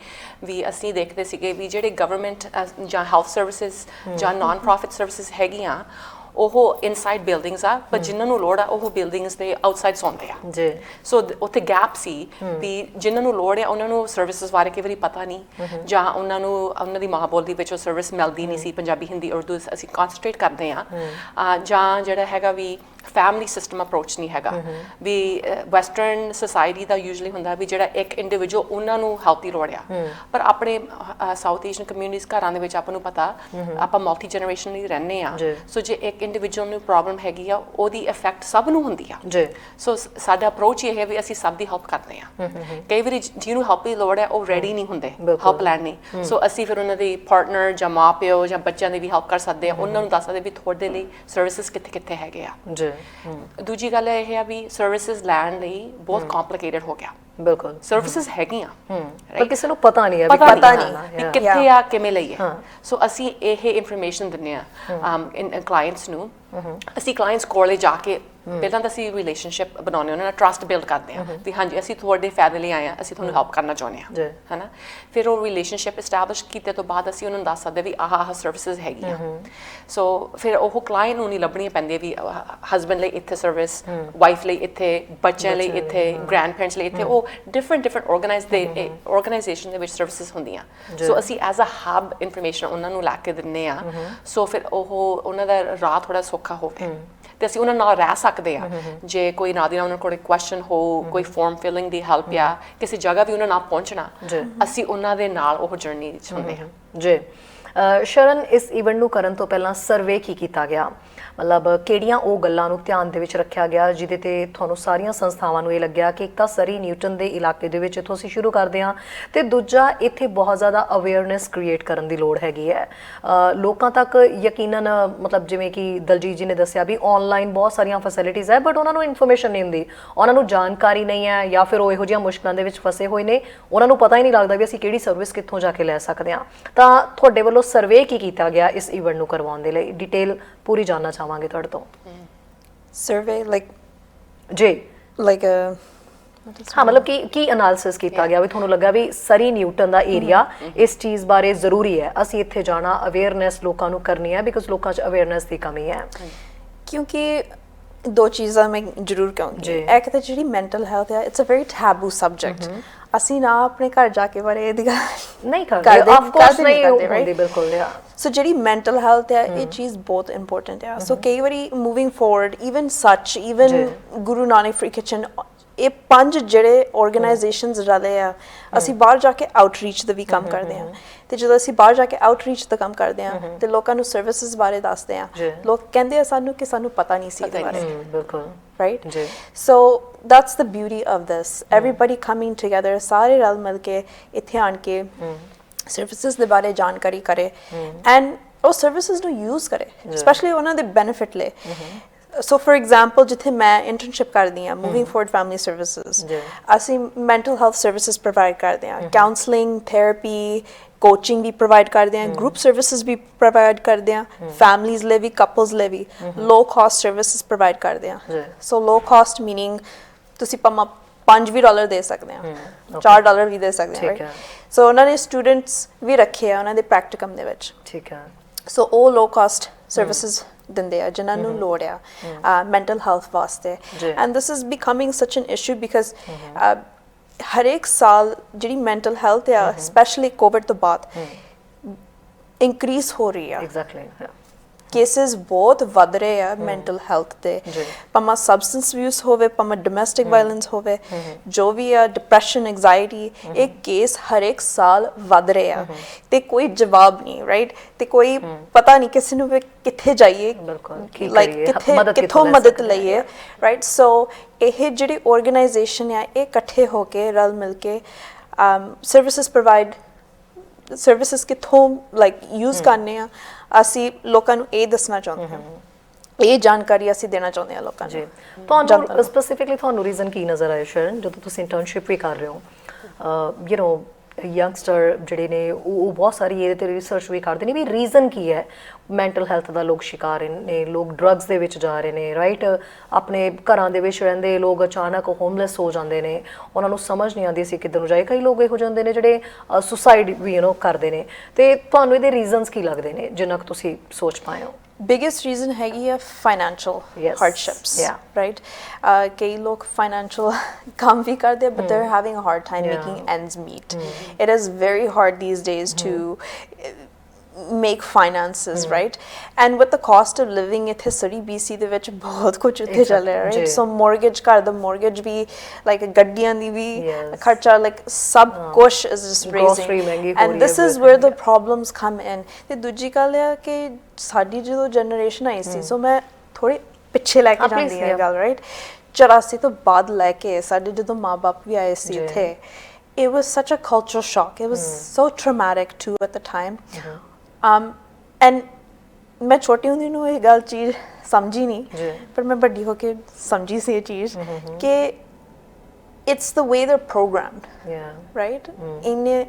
ਵੀ ਅਸੀਂ ਦੇਖਦੇ ਸੀਗੇ ਵੀ ਜਿਹੜੇ ਗਵਰਨਮੈਂਟ ਜਾਂ ਹੈਲਥ ਸਰਵਿਸਿਜ਼ ਜਾਂ ਨਾਨ ਪ੍ਰੋਫਿਟ ਸਰਵਿਸਿਜ਼ ਹੈਗੀਆਂ ਉਹ ਇਨਸਾਈਡ ਬਿਲਡਿੰਗਸ ਆ ਪਰ ਜਿਨ੍ਹਾਂ ਨੂੰ ਲੋੜ ਆ ਉਹ ਬਿਲਡਿੰਗਸ ਦੇ ਆਊਟਸਾਈਡ ਸੌਂਦੇ ਆ। ਜੀ। ਸੋ ਉੱਥੇ ਗੈਪ ਸੀ ਵੀ ਜਿਨ੍ਹਾਂ ਨੂੰ ਲੋੜ ਹੈ ਉਹਨਾਂ ਨੂੰ ਸਰਵਿਸਿਜ਼ ਬਾਰੇ ਕਈ ਵਾਰੀ ਪਤਾ ਨਹੀਂ। ਜਾਂ ਉਹਨਾਂ ਨੂੰ ਉਹਨਾਂ ਦੀ ਮਾਂ ਬੋਲੀ ਵਿੱਚ ਉਹ ਸਰਵਿਸ ਮਿਲਦੀ ਨਹੀਂ ਸੀ ਪੰਜਾਬੀ ਹਿੰਦੀ ਉਰਦੂ ਅਸੀਂ ਕਨਸੈਂਟਰੇਟ ਕਰਦੇ ਆ ਜਾਂ ਜਿਹੜਾ ਹੈਗਾ ਵੀ ਫੈਮਿਲੀ ਸਿਸਟਮ ਅਪਰੋਚ ਨਹੀਂ ਹੈਗਾ। ਵੀ ਵੈਸਟਰਨ ਸੋਸਾਇਟੀ ਦਾ ਯੂਜੂਅਲੀ ਹੁੰਦਾ ਵੀ ਜਿਹੜਾ ਇੱਕ ਇੰਡੀਵਿਜੂਅਲ ਉਹਨਾਂ ਨੂੰ ਹੈਲਥ ਦੀ ਲੋੜ ਆ। ਪਰ ਆਪਣੇ ਸਾਊਥ ਏਸ਼ੀਅਨ ਕਮਿਊਨਿਟੀਜ਼ ਘਰਾਂ ਦੇ ਵਿੱਚ ਆਪਾਂ ਨੂੰ ਪਤਾ ਆਪਾਂ ਮਲਟੀ ਜਨਰੇਸ਼ਨਲੀ ਰਹਿੰਦੇ ਆ। ਸੋ ਜੇ ਇੱਕ ਇੰਡੀਵਿਜੂਅਲ ਨੂੰ ਪ੍ਰੋਬਲਮ ਹੈਗੀ ਆ ਉਹਦੀ ਇਫੈਕਟ ਸਭ ਨੂੰ ਹੁੰਦੀ ਆ। ਜੀ। ਸੋ ਸਾਡਾ ਅਪਰੋਚ ਇਹ ਹੈ ਵੀ ਅਸੀਂ ਸਭ ਦੀ ਹੈਲਪ ਕਰਦੇ ਹਾਂ ਕਈ ਵਾਰੀ ਜਿਹਨੂੰ ਹੈਲਪ ਦੀ ਲੋੜ ਹੈ ਉਹ ਰੈਡੀ ਨਹੀਂ ਹੁੰਦੇ। ਹੈਲਪ ਲੈਣ ਲਈ। ਸੋ ਅਸੀਂ ਫਿਰ ਉਹਨਾਂ ਦੇ ਪਾਰਟਨਰ ਜਾਂ ਮਾਪਿਓ ਜਾਂ ਬੱਚਿਆਂ ਦੀ ਵੀ ਹੈਲਪ ਕਰ ਸਕਦੇ ਆ। ਉਹਨਾਂ ਨੂੰ ਦੱਸ ਸਕਦੇ ਵੀ ਤੁਹਾਡੇ ਲਈ ਸਰਵਿਸਿਜ਼ ਕਿੱਥੇ ਕਿੱਥੇ ਹੈਗੇ ਆ। ਜੀ। ਦੂਜੀ ਗੱਲ ਇਹ ਆ ਵੀ ਸਰਵਿਸਿਜ਼ ਲੈਣ ਲਈ ਬਹੁਤ ਕੰਪਲਿਕੇਟਡ ਹੋ ਗਿਆ। ਬਿਲਕਲ। ਸਰਵਿਸਿਜ਼ ਹੈਗੀਆਂ ਪਰ ਕਿਸੇ ਨੂੰ ਪਤਾ ਨਹੀਂ ਹੈ ਵੀ ਪਤਾ ਨਹੀਂ ਨਾ, ਕਿੱਥੇ ਆ ਕਿਵੇਂ ਲਈਏ। ਸੋ ਅਸੀਂ ਇਹ ਇਨਫੋਰਮੇਸ਼ਨ ਦਿੰਨੇ ਆ ਇਨ ਕਲਾਇੰਟਸ ਨੂੰ। ਅਸੀਂ ਕਲਾਇੰਟਸ ਕੋਲੇ ਜਾ ਕੇ ਪਹਿਲਾਂ ਤਾਂ ਅਸੀਂ ਰਿਲੇਸ਼ਨਸ਼ਿਪ ਬਣਾਉਣੇ ਉਹਨਾਂ ਨਾਲ ਟਰਸਟ ਬਿਲਡ ਕਰਦੇ ਆ ਵੀ ਹਾਂਜੀ ਅਸੀਂ ਤੁਹਾਡੇ ਫਾਇਦੇ ਲਈ ਆਏ ਆ ਅਸੀਂ ਤੁਹਾਨੂੰ ਹੈਲਪ ਕਰਨਾ ਚਾਹੁੰਦੇ। ਆ ਹੈਨਾ? ਫਿਰ ਉਹ ਰਿਲੇਸ਼ਨਸ਼ਿਪ ਐਸਟੈਬਲਿਸ਼ ਕੀਤੇ ਤੋਂ ਬਾਅਦ ਅਸੀਂ ਉਹਨਾਂ ਨੂੰ ਦੱਸ ਸਕਦੇ ਵੀ ਆਹ ਆਹ ਸਰਵਿਸਿਜ਼ ਹੈਗੀਆਂ। ਸੋ ਫਿਰ ਉਹ ਕਲਾਇੰਟ ਨੂੰ ਨਹੀਂ ਲੱਭਣੀਆਂ ਪੈਂਦੀਆਂ ਵੀ ਹਸਬੰਡ ਲਈ ਇੱਥੇ ਸਰਵਿਸ ਵਾਈਫ ਲਈ ਇੱਥੇ ਬੱਚਿਆਂ ਲਈ ਇੱਥੇ ਗ੍ਰੈਂਡ ਪੇਰੈਂਟਸ ਲਈ ਇੱਥੇ ਉਹ ਡਿਫਰੈਂਟ ਡਿਫਰੈਂਟ ਆਰਗੇਨਾਈਜ਼ ਦੇ ਆਰਗੇਨਾਈਜੇਸ਼ਨ ਦੇ ਵਿੱਚ ਸਰਵਿਸਿਜ਼ ਹੁੰਦੀਆਂ। ਸੋ ਅਸੀਂ ਐਜ਼ ਅ ਹੱਬ ਇਨਫੋਰਮੇਸ਼ਨ ਉਹਨਾਂ ਨੂੰ ਲੈ ਕੇ ਦਿੰਨੇ ਆ ਸੋ ਫਿਰ ਉਹ ਉਹਨਾਂ ਦਾ ਰਾਹ ਥੋੜਾ ਸੌਖਾ ਹੋਵੇ। ਤੇ ਅਸੀਂ ਉਹਨਾਂ ਨਾਲ ਰਹਿ ਸਕਦੇ ਆ ਜੇ ਕੋਈ ਨਾ ਦੀ ਨਾਲ ਉਹਨਾਂ ਕੋਲ ਕੁਐਸਚਨ ਹੋ ਕੋਈ ਫਾਰਮ ਫਿਲਿੰਗ ਦੀ ਹੈਲਪ ਆ ਕਿਸੇ ਜਗ੍ਹਾ ਵੀ ਉਹਨਾਂ ਨਾਲ ਪਹੁੰਚਣਾ। ਅਸੀਂ ਉਹਨਾਂ ਦੇ ਨਾਲ ਉਹ ਜਰਨੀ ਚ ਹੁੰਦੇ ਆ ਜੀ। ਸ਼ਰਨ ਇਸ ਇਵੈਂਟ ਨੂੰ ਕਰਨ ਤੋਂ ਪਹਿਲਾਂ ਸਰਵੇ ਕੀ ਕੀਤਾ ਗਿਆ? ਮਤਲਬ ਕਿਹੜੀਆਂ ਉਹ ਗੱਲਾਂ ਨੂੰ ਧਿਆਨ ਦੇ ਵਿੱਚ ਰੱਖਿਆ ਗਿਆ ਜਿਹਦੇ ਤੇ ਤੁਹਾਨੂੰ ਸਾਰੀਆਂ ਸੰਸਥਾਵਾਂ ਨੂੰ ਇਹ ਲੱਗਿਆ ਕਿ ਇੱਕ ਤਾਂ ਸਰੀ ਨਿਊਟਨ ਦੇ ਇਲਾਕੇ ਦੇ ਵਿੱਚ ਇੱਥੋਂ ਅਸੀਂ ਸ਼ੁਰੂ ਕਰਦੇ ਹਾਂ ਤੇ ਦੂਜਾ ਇੱਥੇ ਬਹੁਤ ਜ਼ਿਆਦਾ ਅਵੇਅਰਨੈਸ ਕ੍ਰੀਏਟ ਕਰਨ ਦੀ ਲੋੜ ਹੈਗੀ ਹੈ। ਲੋਕਾਂ ਤੱਕ ਯਕੀਨਨ, ਮਤਲਬ ਜਿਵੇਂ ਕਿ ਦਲਜੀਤ ਜੀ ਨੇ ਦੱਸਿਆ ਵੀ ਆਨਲਾਈਨ ਬਹੁਤ ਸਾਰੀਆਂ ਫੈਸਿਲਿਟੀਆਂ ਹੈ ਬਟ ਉਹਨਾਂ ਨੂੰ ਇਨਫੋਰਮੇਸ਼ਨ ਨਹੀਂ ਹੁੰਦੀ। ਉਹਨਾਂ ਨੂੰ ਜਾਣਕਾਰੀ ਨਹੀਂ ਹੈ ਜਾਂ ਫਿਰ ਉਹ ਇਹੋ ਜਿਹੀਆਂ ਮੁਸ਼ਕਲਾਂ ਦੇ ਵਿੱਚ ਫਸੇ ਹੋਏ ਨੇ। ਉਹਨਾਂ ਨੂੰ ਪਤਾ ਹੀ ਨਹੀਂ ਲੱਗਦਾ ਵੀ ਅਸੀਂ ਕਿਹੜੀ ਸਰਵਿਸ ਕਿੱਥੋਂ ਜਾ ਕੇ ਲੈ ਸਕਦੇ ਹਾਂ। ਤਾਂ ਤੁਹਾਡੇ ਵੱਲੋਂ ਸਰਵੇ ਕੀ ਕੀਤਾ ਗਿਆ ਇਸ ਇਵੈਂਟ ਨੂੰ ਕਰਵਾਉਣ ਦੇ ਲਈ? ਡਿਟੇਲ ਪੂਰੀ ਜਾਨਣਾ ਚਾਹਾਂਗੇ। ਤੁਹਾਡੇ ਤੋਂ। Survey like ਜੀ। a ਹਾਂ ਮਤਲਬ ਕੀ ਕੀ ਐਨਾਲਿਸਿਸ ਕੀਤਾ ਗਿਆ? ਵੀ ਤੁਹਾਨੂੰ ਲੱਗਾ ਵੀ ਸਰੀ ਨਿਊਟਨ ਦਾ ਏਰੀਆ ਇਸ ਚੀਜ਼ ਬਾਰੇ ਜ਼ਰੂਰੀ ਹੈ। ਅਸੀਂ ਇੱਥੇ ਜਾਣਾ ਅਵੇਅਰਨੈਸ ਲੋਕਾਂ ਨੂੰ ਕਰਨੀ ਹੈ ਬਿਕਾਜ਼ ਲੋਕਾਂ 'ਚ ਅਵੇਅਰਨੈਸ ਦੀ ਕਮੀ ਹੈ। ਕਿਉਂਕਿ ਦੋ ਚੀਜ਼ਾਂ ਮੈਂ ਜ਼ਰੂਰ ਕਹੂੰਗੀ। ਇੱਕ ਤਾਂ ਜਿਹੜੀ ਮੈਂਟਲ ਹੈਲਥ ਹੈ it's a very taboo subject ਅਸੀਂ ਨਾ ਆਪਣੇ ਘਰ ਜਾ ਕੇ ਬਾਰੇ ਇਹਦੀ ਗੱਲ ਨਹੀਂ ਕਰਦੇ ਆਫ ਕੋਰਸ ਨਹੀਂ ਨਹੀਂ ਕਰਦੇ, ਹੁੰਦੀ? ਬਿਲਕੁਲ yeah. ਸੋ ਜਿਹੜੀ ਮੈਂਟਲ ਹੈਲਥ ਹੈ ਇਹ ਚੀਜ਼ ਬਹੁਤ ਇੰਪੋਰਟੈਂਟ ਹੈ ਸੋ ਕਈ ਵਾਰੀ moving forward even such even. Guru Nanak free kitchen ਇਹ ਪੰਜ ਜਿਹੜੇ ਆਰਗੇਨਾਈਜੇਸ਼ਨਸ ਰਲੇ ਆ ਅਸੀਂ ਬਾਹਰ ਜਾ ਕੇ ਆਊਟਰੀਚ ਦਾ ਵੀ ਕੰਮ ਕਰਦੇ ਹਾਂ ਤੇ ਜਦੋਂ ਅਸੀਂ ਬਾਹਰ ਜਾ ਕੇ ਆਊਟਰੀਚ ਦਾ ਕੰਮ ਕਰਦੇ ਹਾਂ ਤੇ ਲੋਕਾਂ ਨੂੰ ਸਰਵਿਸਿਜ਼ ਬਾਰੇ ਦੱਸਦੇ ਜੀ। ਲੋਕ ਕਹਿੰਦੇ ਆ ਸਾਨੂੰ ਕਿ ਸਾਨੂੰ ਪਤਾ ਨਹੀਂ ਸੀ ਇਹਦੇ ਬਾਰੇ। ਬਿਲਕੁਲ। Right? ਜੀ। So that's the beauty of this. Everybody coming together, ਸਾਰੇ ਰਲ ਮਿਲ ਕੇ ਇੱਥੇ ਆਣ ਕੇ ਸਰਵਿਸਿਜ਼ ਦੇ ਬਾਰੇ ਜਾਣਕਾਰੀ ਕਰੇ ਐਂਡ ਉਹ ਸਰਵਿਸਿਜ਼ ਨੂੰ ਯੂਜ਼ ਕਰੇ ਸਪੈਸ਼ਲੀ ਉਹਨਾਂ ਦੇ ਬੈਨੀਫਿਟ ਲਈ ਸੋ ਫॉर ਐਗਜ਼ਾਮਪਲ ਜਿੱਥੇ ਮੈਂ ਇੰਟਰਨਸ਼ਿਪ ਕਰਦੀ ਹਾਂ ਮੂਵਿੰਗ ਫੋਰਵਰਡ ਫੈਮਿਲੀ ਸਰਵਿਸਿਜ਼। ਅਸੀਂ ਮੈਂਟਲ ਹੈਲਥ ਸਰਵਿਸਿਜ਼ ਪ੍ਰੋਵਾਈਡ ਕਰਦੇ ਹਾਂ ਕਾਉਂਸਲਿੰਗ ਥੈਰੇਪੀ ਕੋਚਿੰਗ ਵੀ ਪ੍ਰੋਵਾਈਡ ਕਰਦੇ ਹਾਂ ਗਰੁੱਪ ਸਰਵਿਸਿਜ਼ ਵੀ ਪ੍ਰੋਵਾਈਡ ਕਰਦੇ ਹਾਂ ਫੈਮਲੀਜ਼ ਲਈ ਵੀ ਕਪਲਸ ਲਈ ਵੀ ਲੋ ਕਾਸਟ ਸਰਵਿਸਿਜ਼ ਪ੍ਰੋਵਾਈਡ ਕਰਦੇ ਜੀ। ਸੋ ਲੋ ਕਾਸਟ ਮੀਨਿੰਗ ਤੁਸੀਂ ਪਮਾ 5 ਵੀ ਡਾਲਰ ਦੇ ਸਕਦੇ ਆ 4 ਡਾਲਰ ਵੀ ਦੇ ਸਕਦੇ ਆ ਠੀਕ ਹੈ। ਸੋ ਉਹਨਾਂ ਨੇ ਸਟੂਡੈਂਟਸ ਵੀ ਰੱਖੇ ਆ ਉਹਨਾਂ ਦੇ ਪ੍ਰੈਕਟਿਕਮ ਦੇ ਵਿੱਚ ਠੀਕ ਹੈ ਸੋ ਉਹ ਲੋ ਕਾਸਟ ਸਰਵਿਸਿਜ਼ ਦਿੰਦੇ ਆ ਜਿਨ੍ਹਾਂ ਨੂੰ ਲੋੜ ਆ ਮੈਂਟਲ ਹੈਲਥ ਵਾਸਤੇ। And is becoming such an issue because uh, ਹਰੇਕ ਸਾਲ ਜਿਹੜੀ ਮੈਂਟਲ ਹੈਲਥ ਆ ਸਪੈਸ਼ਲੀ ਕੋਵਿਡ ਤੋਂ ਬਾਅਦ ਇਨਕਰੀਜ਼ ਹੋ ਰਹੀ ਆ। ਐਗਜ਼ੈਕਟਲੀ ਕੇसेस ਬਹੁਤ ਵੱਧ ਰਹੇ ਆ ਮੈਂਟਲ ਹੈਲਥ ਦੇ। ਭਾਵੇਂ ਸਬਸਟੈਂਸ ਯੂਜ਼ ਹੋਵੇ ਭਾਵੇਂ ਡੋਮੈਸਟਿਕ ਵਾਇਲੈਂਸ ਹੋਵੇ ਜੋ ਵੀ ਆ ਡਿਪਰੈਸ਼ਨ ਐਂਜ਼ਾਇਟੀ ਇਹ ਕੇਸ ਹਰੇਕ ਸਾਲ ਵੱਧ ਰਹੇ ਆ। ਤੇ ਕੋਈ ਜਵਾਬ ਨਹੀਂ ਰਾਈਟ ਤੇ ਕੋਈ ਪਤਾ ਨਹੀਂ ਕਿਸੇ ਨੂੰ ਵੀ ਕਿੱਥੇ ਜਾਈਏ ਲਾਈਕ ਕਿੱਥੇ ਕਿੱਥੋਂ ਮਦਦ। ਲਈਏ ਰਾਈਟ ਸੋ ਇਹ ਜਿਹੜੀ ਆਰਗੇਨਾਈਜੇਸ਼ਨ ਆ ਇਹ ਇਕੱਠੇ ਹੋ ਕੇ ਰਲ ਮਿਲ ਕੇ ਸਰਵਿਸਿਜ਼ ਪ੍ਰੋਵਾਈਡ ਸਰਵਿਸਿਜ਼ ਕਿੱਥੋਂ ਲਾਈਕ ਯੂਜ਼ ਕਰਨੇ ਆ ਅਸੀਂ ਲੋਕਾਂ ਨੂੰ ਇਹ ਦੱਸਣਾ ਚਾਹੁੰਦੇ ਹਾਂ। ਇਹ ਜਾਣਕਾਰੀ ਅਸੀਂ ਦੇਣਾ ਚਾਹੁੰਦੇ ਹਾਂ ਲੋਕਾਂ ਜੀ। ਨੂੰ ਤੁਹਾਨੂੰ ਜਨਤਾ ਸਪੈਸੀਫਿਕਲੀ ਤੁਹਾਨੂੰ ਰੀਜ਼ਨ ਕੀ ਨਜ਼ਰ ਆਇਆ ਸ਼ਰਨ? ਜਦੋਂ ਤੁਸੀਂ ਇੰਟਰਨਸ਼ਿਪ ਵੀ ਕਰ ਰਹੇ ਹੋ ਯੂ نو ਯੰਗਸਟਰ ਜਿਹੜੇ ਨੇ, ਉਹ ਉਹ ਬਹੁਤ ਸਾਰੀ ਇਹਦੇ ਤੇ ਰਿਸਰਚ ਵੀ ਕਰਦੇ ਨੇ ਵੀ ਰੀਜ਼ਨ ਕੀ ਹੈ? ਮੈਂਟਲ ਹੈਲਥ ਦਾ ਲੋਕ ਸ਼ਿਕਾਰ ਨੇ, ਲੋਕ ਡਰੱਗਸ ਦੇ ਵਿੱਚ ਜਾ ਰਹੇ ਨੇ ਰਾਈਟ ਆਪਣੇ ਘਰਾਂ ਦੇ ਵਿੱਚ ਰਹਿੰਦੇ ਲੋਕ ਅਚਾਨਕ ਹੋਮਲੈਸ ਹੋ ਜਾਂਦੇ ਨੇ। ਉਹਨਾਂ ਨੂੰ ਸਮਝ ਨਹੀਂ ਆਉਂਦੀ ਸੀ ਕਿੱਧਰ ਨੂੰ ਜਾਏ ਕਈ ਲੋਕ ਇਹੋ ਜਿਹੇ ਨੇ ਜਿਹੜੇ ਸੁਸਾਈਡ ਵੀ ਯੂ نو ਕਰਦੇ ਨੇ। ਤੇ ਤੁਹਾਨੂੰ ਇਹਦੇ ਰੀਜ਼ਨਸ ਕੀ ਲੱਗਦੇ ਨੇ, ਜਿੰਨਾ ਕੁ ਤੁਸੀਂ ਸੋਚ ਪਾਏ ਹੋ? ਬਿਗੇਸਟ ਰੀਜ਼ਨ ਹੈਗੀ ਆ financial Yes. hardships Yeah. right uh, ਕਈ ਲੋਕ ਫਾਈਨੈਂਸ਼ੀਅਲ ਕੰਮ ਵੀ ਕਰਦੇ ਆ but they're having a hard time Yeah. making ends meet it is very hard these days to uh, make finances right and with the cost of living ਇੱਥੇ ਸਰੀ BC ਦੇ ਵਿੱਚ ਬਹੁਤ ਕੁਝ ਉੱਥੇ ਚੱਲ ਰਿਹਾ ਜੀ। right so mortgage ਘਰ ਦਾ mortgage ਵੀ like ਗੱਡੀਆਂ ਦੀ ਵੀ Yes. ਖਰਚਾ like ਸਭ ਕੁਝ is just raising Grocery ਮਹਿੰਗੀ ਹੋ and ਰਹੀ ਹੈ this is where the everything, problems come in ਤੇ ਦੂਜੀ ਗੱਲ ਇਹ ਆ ਕਿ ਸਾਡੀ ਜਦੋਂ ਜਨਰੇਸ਼ਨ ਆਈ ਸੀ ਸੋ ਮੈਂ ਥੋੜੀ ਪਿੱਛੇ ਲੈ ਕੇ ਹਾਂ, please, ਜਾਂਦੀ ਹਾਂ yeah. ਗੱਲ ਰਾਈਟ 84 ਤੋਂ ਬਾਅਦ ਲੈ ਕੇ ਸਾਡੇ ਜਦੋਂ ਮਾਪੇ ਵੀ ਆਏ ਸੀ ਜੀ। ਇੱਥੇ it was such a cultural shock it was so traumatic too at the time um and ਮੈਂ ਛੋਟੀ ਹੁੰਦੀ ਨੂੰ ਇਹ ਗੱਲ ਚੀਜ਼ ਸਮਝੀ ਨਹੀਂ। ਪਰ ਮੈਂ ਵੱਡੀ ਹੋ ਕੇ ਸਮਝੀ ਸੀ ਇਹ ਚੀਜ਼ ਕਿ it's the way they're programmed ਯਾ ਰਾਈਟ ਇਹਨੇ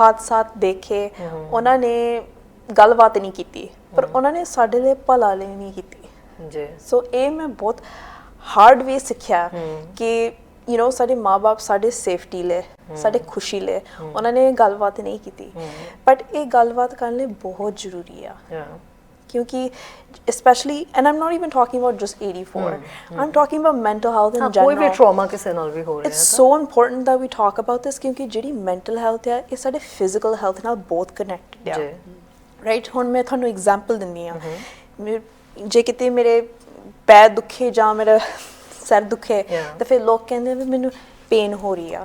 ਹਾਦਸਾਤ ਦੇਖੇ ਉਹਨਾਂ ਨੇ ਗੱਲਬਾਤ ਨਹੀਂ ਕੀਤੀ ਪਰ ਉਹਨਾਂ ਨੇ ਸਾਡੇ ਲਈ ਭਲਾ ਲਈ ਨਹੀਂ ਕੀਤੀ। ਜੀ। ਸੋ ਇਹ ਮੈਂ ਬਹੁਤ ਹਾਰਡ ਵੇ ਸਿੱਖਿਆ ਕਿ ਯੂ نو ਸਾਡੇ ਮਾਪੇ ਸਾਡੇ ਸੇਫਟੀ ਲਈ ਸਾਡੇ ਖੁਸ਼ੀ ਲਈ ਉਹਨਾਂ ਨੇ ਗੱਲਬਾਤ ਨਹੀਂ ਕੀਤੀ ਬਟ ਇਹ ਗੱਲਬਾਤ ਕਰਨ ਲਈ ਬਹੁਤ ਜ਼ਰੂਰੀ ਆ ਕਿਉਂਕਿ especially and i'm not even talking about just 84 i'm talking about mental health in ਹਾਂ general ਕੋਈ ਵੀ ਟਰਾਮਾ ਕਿਸੇ ਨਾਲ ਵੀ ਹੋ ਰਿਹਾ It's so important that we talk about this ਕਿਉਂਕਿ ਜਿਹੜੀ mental health ਹੈ ਇਹ ਸਾਡੇ physical health ਨਾਲ ਬਹੁਤ ਆ ਜੀ ਰਾਈਟ ਹੁਣ ਮੈਂ ਤੁਹਾਨੂੰ ਐਗਜ਼ਾਮਪਲ ਦਿੰਦੀ ਆ ਜੇ ਕਿਤੇ ਮੇਰੇ ਪੈਰ ਦੁਖੇ ਜਾਂ ਮੇਰਾ ਸਿਰ ਦੁਖੇ. ਤਾਂ ਫਿਰ ਲੋਕ ਕਹਿੰਦੇ ਵੀ ਮੈਨੂੰ ਪੇਨ ਹੋ ਰਹੀ ਆ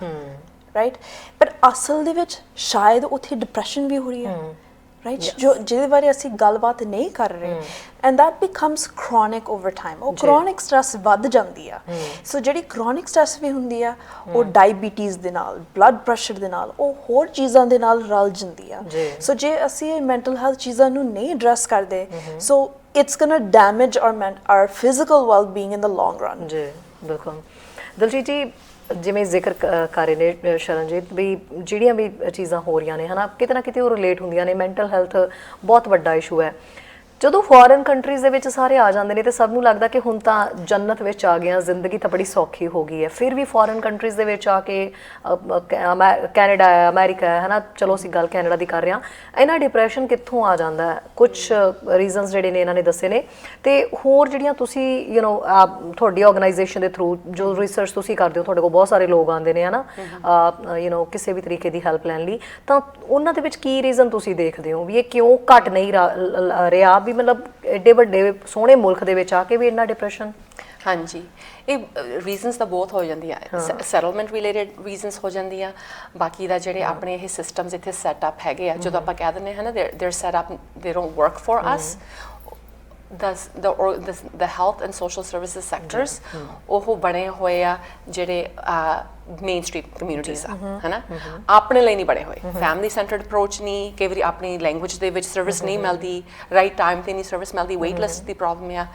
ਰਾਈਟ ਪਰ ਅਸਲ ਦੇ ਵਿੱਚ ਸ਼ਾਇਦ ਉੱਥੇ ਡਿਪਰੈਸ਼ਨ ਵੀ ਹੋ ਰਹੀ ਆ ਰਾਈਟ ਜੋ ਜਿਹਦੇ ਬਾਰੇ ਅਸੀਂ ਗੱਲਬਾਤ ਨਹੀਂ ਕਰ ਰਹੇ and that becomes chronic over time. ਉਹ chronic stress ਵੱਧ ਜਾਂਦੀ ਆ। ਸੋ ਜਿਹੜੀ chronic stress ਵੀ ਹੁੰਦੀ ਆ ਉਹ ਡਾਇਬੀਟੀਜ਼ ਦੇ ਨਾਲ ਬਲੱਡ ਪ੍ਰੈਸ਼ਰ ਦੇ ਨਾਲ ਉਹ ਹੋਰ ਚੀਜ਼ਾਂ ਦੇ ਨਾਲ ਰਲ ਜਾਂਦੀ ਆ। ਸੋ ਜੇ ਅਸੀਂ ਮੈਂਟਲ ਹੈਲਥ ਚੀਜ਼ਾਂ ਨੂੰ ਨਹੀਂ ਐਡਰੈਸ ਕਰਦੇ so it's gonna damage our mental our physical well being in the long run ਜੀ ਬਿਲਕੁਲ ਦਲਜੀਤ ਜੀ ਜਿਵੇਂ ਜ਼ਿਕਰ ਕ- ਕਰ ਰਹੇ ਨੇ ਅ, ਸ਼ਰਨਜੀਤ ਵੀ ਜਿਹੜੀਆਂ ਵੀ ਚੀਜ਼ਾਂ ਹੋ ਰਹੀਆਂ ਨੇ ਹਨਾ ਕਿਤੇ ਨਾ ਕਿਤੇ ਉਹ ਰਿਲੇਟ ਹੁੰਦੀਆਂ ਨੇ ਮੈਂਟਲ ਹੈਲਥ ਬਹੁਤ ਵੱਡਾ ਇਸ਼ੂ ਹੈ ਜਦੋਂ ਫੋਰਨ ਕੰਟਰੀਜ਼ ਦੇ ਵਿੱਚ ਸਾਰੇ ਆ ਜਾਂਦੇ ਨੇ ਤੇ ਸਭ ਨੂੰ ਲੱਗਦਾ ਕਿ ਹੁਣ ਤਾਂ ਜੰਨਤ ਵਿੱਚ ਆ ਗਏ ਆ ਜ਼ਿੰਦਗੀ ਤਾਂ ਬੜੀ ਸੌਖੀ ਹੋ ਗਈ ਹੈ ਫਿਰ ਵੀ ਫੋਰਨ ਕੰਟਰੀਜ਼ ਦੇ ਵਿੱਚ ਆ ਕੇ ਅ, ਅ, ਕੈ- ਅਮੈ- ਕੈਨੇਡਾ ਹੈ ਅਮਰੀਕਾ ਹੈ ਹਨਾ ਚਲੋ ਅਸੀਂ ਗੱਲ ਕੈਨੇਡਾ ਦੀ ਕਰ ਰਹੇ ਹਾਂ ਇਹਨਾਂ ਡਿਪਰੈਸ਼ਨ ਕਿੱਥੋਂ ਆ ਜਾਂਦਾ ਹੈ ਕੁਝ ਰੀਜ਼ਨਸ ਜਿਹੜੇ ਨੇ ਇਹਨਾਂ ਨੇ ਦੱਸੇ ਨੇ ਤੇ ਹੋਰ ਜਿਹੜੀਆਂ ਤੁਸੀਂ ਯੂ نو ਤੁਹਾਡੀ ਆਰਗੇਨਾਈਜੇਸ਼ਨ ਦੇ ਥਰੂ ਜੋ ਰਿਸਰਚ ਤੁਸੀਂ ਕਰਦੇ ਹੋ ਤੁਹਾਡੇ ਕੋਲ ਬਹੁਤ ਸਾਰੇ ਲੋਕ ਆਉਂਦੇ ਨੇ ਹਨਾ ਯੂ نو ਕਿਸੇ ਵੀ ਤਰੀਕੇ ਦੀ ਹੈਲਪ ਲੈਣ ਲਈ ਤਾਂ ਉਹਨਾਂ ਦੇ ਵਿੱਚ ਕੀ ਰੀਜ਼ਨ ਤੁਸੀਂ ਦੇਖਦੇ ਹੋ ਵੀ ਇਹ ਕਿਉਂ ਘਟ ਨਹੀਂ ਰਾ- ਲ- ਲ- ਰਿਹਾ ਵੀ ਮਤਲਬ ਐਡੇ ਵੱਡੇ ਸੋਹਣੇ ਮੁਲਕ ਦੇ ਵਿੱਚ ਆ ਕੇ ਵੀ ਇੰਨਾ ਡਿਪਰੈਸ਼ਨ ਹਾਂਜੀ। ਇਹ ਰੀਜ਼ਨਸ ਤਾਂ ਬਹੁਤ ਹੋ ਜਾਂਦੀਆਂ। ਸੈਟਲਮੈਂਟ ਰਿਲੇਟਡ ਰੀਜ਼ਨਸ ਹੋ ਜਾਂਦੀਆਂ। ਬਾਕੀ ਦਾ ਜਿਹੜੇ ਆਪਣੇ ਇਹ ਸਿਸਟਮਸ ਇੱਥੇ ਸੈਟ ਅਪ ਹੈਗੇ ਆ ਜਦੋਂ ਆਪਾਂ ਕਹਿ ਦਿੰਦੇ ਹਾਂ ਨਾ they are set up they don't work for us the the or the, the health and social services sectors ਉਹ ਬਣੇ ਹੋਏ ਆ ਜਿਹੜੇ ਮੇਨ ਸਟ੍ਰੀਮ ਕਮਿਊਨਿਟੀਜ਼ ਆ ਹਨਾ? ਆਪਣੇ ਲਈ ਨਹੀਂ ਬਣੇ ਹੋਏ। ਫੈਮਿਲੀ ਸੈਂਟਰਡ ਅਪਰੋਚ ਨਹੀਂ ਕਈ ਵਾਰੀ ਆਪਣੀ ਲੈਂਗੁਏਜ ਦੇ ਵਿੱਚ ਸਰਵਿਸ ਨਹੀਂ ਮਿਲਦੀ ਰਾਈਟ ਟਾਈਮ ਤੇ ਨਹੀਂ ਸਰਵਿਸ ਮਿਲਦੀ ਵੇਟ ਲਿਸਟ ਦੀ ਪ੍ਰੋਬਲਮ ਆ.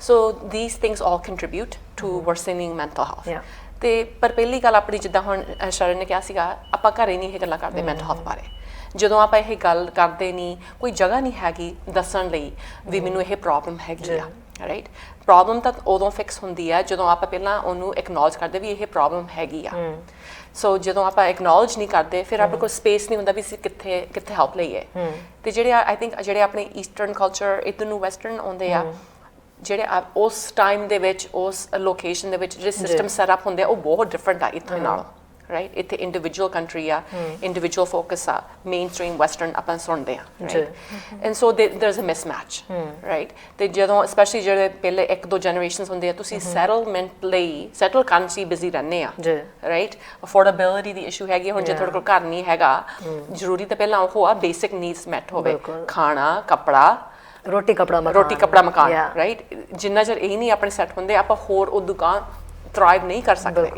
So these things all contribute to worsening mental. Health ਤੇ ਪਰ ਪਹਿਲੀ ਗੱਲ ਆਪਣੀ ਜਿੱਦਾਂ ਹੁਣ ਸ਼ਰਨ ਨੇ ਕਿਹਾ ਸੀਗਾ ਆਪਾਂ ਘਰੇ ਨਹੀਂ ਇਹ ਗੱਲਾਂ ਕਰਦੇ ਮੈਂਟਲ ਹੈਲਥ ਬਾਰੇ। ਜਦੋਂ ਆਪਾਂ ਇਹ ਗੱਲ ਕਰਦੇ ਨਹੀਂ ਕੋਈ ਜਗ੍ਹਾ ਨਹੀਂ ਹੈਗੀ ਦੱਸਣ ਲਈ ਵੀ ਮੈਨੂੰ ਇਹ ਪ੍ਰੋਬਲਮ ਹੈਗੀ ਆ ਰਾਈਟ ਪ੍ਰੋਬਲਮ ਤਾਂ ਉਦੋਂ ਫਿਕਸ ਹੁੰਦੀ ਆ ਜਦੋਂ ਆਪਾਂ ਪਹਿਲਾਂ ਉਹਨੂੰ ਐਕਨੋਲਜ ਕਰਦੇ ਵੀ ਇਹ ਪ੍ਰੋਬਲਮ ਹੈਗੀ ਆ। ਸੋ ਜਦੋਂ ਆਪਾਂ ਐਕਨੋਲਜ ਨਹੀਂ ਕਰਦੇ ਫਿਰ ਆਪਣੇ ਕੋਲ ਸਪੇਸ ਨਹੀਂ ਹੁੰਦਾ ਵੀ ਅਸੀਂ ਕਿੱਥੇ ਕਿੱਥੇ ਹੈਲਪ ਲਈਏ। ਤੇ ਜਿਹੜੇ ਆਈ ਥਿੰਕ ਜਿਹੜੇ ਆਪਣੇ ਈਸਟਰਨ ਕਲਚਰ ਇਧਰ ਨੂੰ ਵੈਸਟਰਨ ਆਉਂਦੇ ਆ ਜਿਹੜੇ ਉਸ ਟਾਈਮ ਦੇ ਵਿੱਚ ਉਸ ਲੋਕੇਸ਼ਨ ਦੇ ਵਿੱਚ ਜਿਹੜੇ ਸਿਸਟਮ ਸੈਟਅਪ ਹੁੰਦੇ ਆ ਉਹ ਬਹੁਤ ਡਿਫਰੈਂਟ ਆ ਇੱਥੇ ਨਾਲੋਂ। ਰਾਈਟ ਇੱਥੇ ਇੰਡੀਵਿਜੂਅਲ ਕੰਟਰੀ ਆ ਇੰਡੀਵਿਜੂਅਲ ਫੋਕਸ ਆ ਮੇਨਸਟ੍ਰੀਮ ਵੈਸਟਰਨ ਆਪਾਂ ਸੁਣਦੇ ਆ right and so there is a mismatch right ਤੇ ਜਦੋਂ ਸਪੈਸ਼ਲੀ ਜਿਹੜੇ ਪਹਿਲੇ ਇੱਕ ਦੋ ਜਨਰੇਸ਼ਨਸ ਹੁੰਦੇ ਆ ਤੁਸੀਂ ਸੈਟਲਮੈਂਟ ਲਈ ਸੈਟਲ ਕਰਨ 'ਚ ਬਿਜ਼ੀ ਰਹਿੰਦੇ ਆ। ਰਾਈਟ ਅਫੋਰਡੇਬਿਲਿਟੀ ਦੀ ਇਸ਼ੂ ਹੈਗੀ ਹੁਣ ਜੇ ਤੁਹਾਡੇ ਕੋਲ ਘਰ ਨਹੀਂ ਹੈਗਾ ਜ਼ਰੂਰੀ ਤਾਂ ਪਹਿਲਾਂ ਉਹ ਆ ਬੇਸਿਕ ਨੀਡਸ ਮੈਟ ਹੋਵੇ। ਖਾਣਾ ਕੱਪੜਾ ਰੋਟੀ ਕਪੜਾ ਮਕਾਨ ਰੋਟੀ ਕੱਪੜਾ ਮਕਾਨ. ਰਾਈਟ ਜਿੰਨਾ ਚਿਰ ਇਹ ਨਹੀਂ ਆਪਣੇ ਸੈੱਟ ਹੁੰਦੇ ਆਪਾਂ ਹੋਰ ਉਹ ਦੁਕਾਨ ਥ੍ਰਾਈਵ ਨਹੀਂ ਕਰ ਸਕਦੇ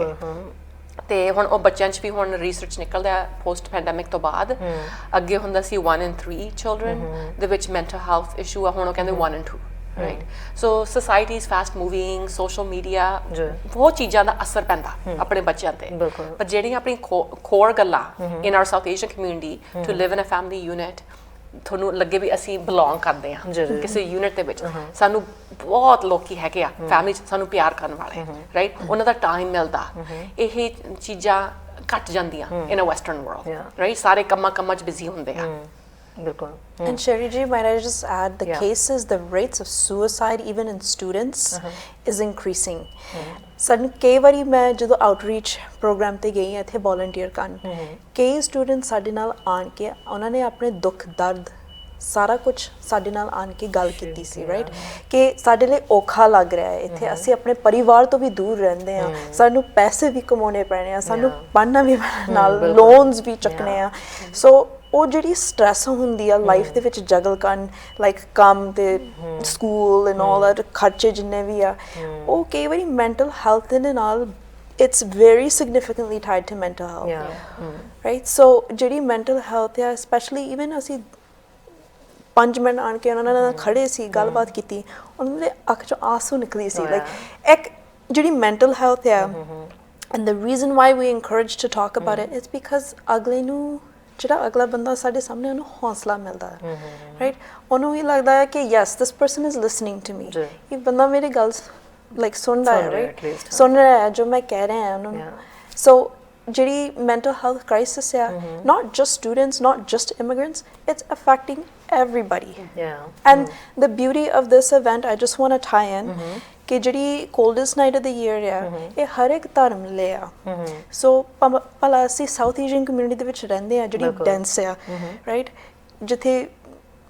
ਤੇ ਹੁਣ ਉਹ ਬੱਚਿਆਂ 'ਚ ਵੀ ਹੁਣ ਰਿਸਰਚ ਨਿਕਲਦਾ ਹੈ ਪੋਸਟ ਪੈਂਡੈਮਿਕ ਤੋਂ ਬਾਅਦ। ਅੱਗੇ ਹੁੰਦਾ ਸੀ 1 in 3 children ਦੇ ਵਿੱਚ ਮੈਂਟਲ ਹੈਲਥ ਇਸ਼ੂ ਆ ਹੁਣ ਉਹ ਕਹਿੰਦੇ 1 in 2 right so society is fast moving social media. ਬਹੁਤ ਚੀਜ਼ਾਂ ਦਾ ਅਸਰ ਪੈਂਦਾ ਆਪਣੇ ਬੱਚਿਆਂ ਤੇ। ਪਰ ਜਿਹੜੀਆਂ ਆਪਣੀ ਕੋਰ ਗੱਲਾਂ in our south Asian community to live in a family unit ਤੁਹਾਨੂੰ ਲੱਗੇ ਵੀ ਅਸੀਂ ਬਿਲੋਂਗ ਕਰਦੇ। ਹਾਂ ਕਿਸੇ ਯੂਨਿਟ ਦੇ ਵਿੱਚ। ਸਾਨੂੰ ਬਹੁਤ ਲੋਕੀ ਹੈਗੇ ਆ ਫੈਮਿਲੀ ਚ ਸਾਨੂੰ ਪਿਆਰ ਕਰਨ ਵਾਲੇ ਰਾਈਟ ਉਹਨਾਂ ਦਾ ਟਾਈਮ ਮਿਲਦਾ। ਇਹ ਚੀਜ਼ਾਂ ਘਟ ਜਾਂਦੀਆਂ in a western. World right ਸਾਰੇ ਕੰਮਾਂ ਕੰਮਾਂ ਚ ਬਿਜ਼ੀ ਹੁੰਦੇ ਆ। ਬਿਲਕੁਲ And Sherry Ji, might I just add the Yeah. cases, the rates of suicide, even in students, is increasing. ਸਾਨੂੰ ਕਈ ਵਾਰੀ ਮੈਂ ਜਦੋਂ ਆਊਟਰੀਚ ਪ੍ਰੋਗਰਾਮ ਤੇ ਗਈ ਹਾਂ ਇੱਥੇ ਵੋਲੰਟੀਅਰ ਕਰਨ ਕਈ ਸਟੂਡੈਂਟ ਸਾਡੇ ਨਾਲ ਆਣ ਕੇ ਉਹਨਾਂ ਨੇ ਆਪਣੇ ਦੁੱਖ ਦਰਦ ਸਾਰਾ ਕੁਝ ਸਾਡੇ ਨਾਲ ਆਣ ਕੇ ਗੱਲ ਕੀਤੀ ਸੀ ਰਾਈਟ ਕਿ ਸਾਡੇ ਲਈ ਔਖਾ ਲੱਗ ਰਿਹਾ ਹੈ। ਇੱਥੇ ਅਸੀਂ ਆਪਣੇ ਪਰਿਵਾਰ ਤੋਂ ਵੀ ਦੂਰ ਰਹਿੰਦੇ ਆ ਸਾਨੂੰ ਪੈਸੇ ਵੀ ਕਮਾਉਣੇ ਪੈਣੇ ਆ। ਸਾਨੂੰ. ਪੜ੍ਹਨਾ ਵੀ ਨਾਲ। ਲੋਨਸ ਵੀ ਚੱਕਣੇ ਆ। ਸੋ ਉਹ ਜਿਹੜੀ ਸਟ੍ਰੈਸ ਹੁੰਦੀ ਆ ਲਾਈਫ ਦੇ ਵਿੱਚ ਜਗਲ ਕਰਨ ਲਾਈਕ ਕੰਮ ਤੇ ਸਕੂਲ ਐਂਡ ਆਲ ਦੈਟ ਖਰਚੇ ਜਿੰਨੇ ਵੀ ਆ ਉਹ ਕਈ ਵਾਰੀ ਮੈਂਟਲ ਹੈਲਥ ਦੇ ਨਾਲ it's very significantly tied to mental health Yeah. Right so ਜਿਹੜੀ ਮੈਂਟਲ ਹੈਲਥ ਆ ਸਪੈਸ਼ਲੀ ਇਵਨ ਅਸੀਂ ਪੰਜ ਮਿੰਟ ਆਣ ਕੇ ਉਹਨਾਂ ਨਾਲ ਖੜੇ ਸੀ ਗੱਲਬਾਤ ਕੀਤੀ ਉਹਨਾਂ ਦੇ ਅੱਖ ਚੋਂ ਆਂਸੂ ਨਿਕਲੀ ਸੀ ਲਾਈਕ ਇੱਕ ਜਿਹੜੀ ਮੈਂਟਲ ਹੈਲਥ ਆ and the reason why we encourage to talk about it is because ਅਗਲੇ ਨੂੰ ਜਿਹੜਾ ਅਗਲਾ ਬੰਦਾ ਸਾਡੇ ਸਾਹਮਣੇ ਉਹਨੂੰ ਹੌਸਲਾ ਮਿਲਦਾ ਹੈ ਰਾਈਟ ਉਹਨੂੰ ਵੀ ਲੱਗਦਾ ਹੈ ਕਿ yes this person is listening to me. ਇਹ ਬੰਦਾ ਮੇਰੀ ਗੱਲ ਲਾਈਕ ਸੁਣਦਾ ਹੈ ਸੁਣ ਰਿਹਾ ਹਾਂ। ਸੁਣ ਰਿਹਾ ਹੈ ਜੋ ਮੈਂ ਕਹਿ ਰਿਹਾ ਹਾਂ ਉਹਨੂੰ। Yeah. ਸੋ ਜਿਹੜੀ mental health crisis ਆ not just students not just immigrants it's affecting everybody Yeah. and the beauty of this event I just want to tie in ਕਿ ਜਿਹੜੀ coldest night of the year ਆ ਇਹ ਹਰ ਇੱਕ ਧਰਮ ਲਈ ਆ ਸੋ ਭਲਾ ਅਸੀਂ ਸਾਊਥ ਏਸ਼ੀਅਨ ਕਮਿਊਨਿਟੀ ਦੇ ਵਿੱਚ ਰਹਿੰਦੇ ਆ ਜਿਹੜੀ ਬਿਲਕੁਲ। ਡੈਂਸ ਆ ਰਾਈਟ ਜਿੱਥੇ